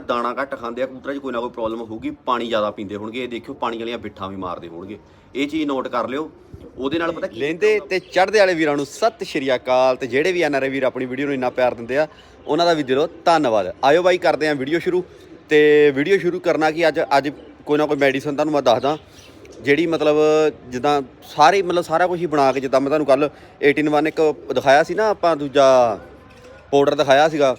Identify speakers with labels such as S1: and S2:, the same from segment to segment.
S1: ਦਾਣਾ ਘੱਟ ਖਾਂਦੇ ਆ, ਕਬੂਤਰਾਂ 'ਚ ਕੋਈ ਨਾ ਕੋਈ ਪ੍ਰੋਬਲਮ ਹੋਊਗੀ, ਪਾਣੀ ਜ਼ਿਆਦਾ ਪੀਂਦੇ ਹੋਣਗੇ, ਇਹ ਦੇਖਿਓ ਪਾਣੀ ਵਾਲੀਆਂ ਬਿੱਠਾਂ ਵੀ ਮਾਰਦੇ ਹੋਣਗੇ। ਇਹ ਚੀਜ਼ ਨੋਟ ਕਰ ਲਿਓ, ਉਹਦੇ ਨਾਲ ਪਤਾ ਕੀ ਲੈਂਦੇ ਤੇ ਚੜ੍ਹਦੇ ਵਾਲੇ ਵੀਰਾਂ ਨੂੰ ਸਤਿ ਸ਼੍ਰੀ ਅਕਾਲ, ਤੇ ਜਿਹੜੇ ਵੀ ਐਨਆਰਏ ਵੀਰ ਆਪਣੀ ਵੀਡੀਓ ਨੂੰ ਇੰਨਾ ਪਿਆਰ ਦਿੰਦੇ ਆ, ਉਹਨਾਂ ਦਾ ਵੀ ਦਿਲੋਂ ਧੰਨਵਾਦ। ਆਇਓ ਬਾਈ, ਕਰਦੇ ਆਂ ਵੀਡੀਓ ਸ਼ੁਰੂ, ਤੇ ਵੀਡੀਓ ਸ਼ੁਰੂ ਕਰਨਾ ਕਿ ਅੱਜ ਅੱਜ ਕੋਈ ਨਾ ਕੋਈ ਮੈਡੀਸਨ ਤੁਹਾਨੂੰ ਮੈਂ ਦੱਸਦਾ, ਜਿਹੜੀ ਮਤਲਬ ਜਿੱਦਾਂ ਸਾਰੇ, ਮਤਲਬ ਸਾਰਾ ਕੁਝ ਹੀ ਬਣਾ ਕੇ, ਜਿੱਦਾਂ ਮੈਂ ਤੁਹਾਨੂੰ ਕੱਲ 18 1 ਇੱਕ ਦਿਖਾਇਆ ਸੀ ਨਾ, ਆਪਾਂ ਦੂਜਾ ਪਾਊਡਰ ਦਿਖਾਇਆ ਸੀਗਾ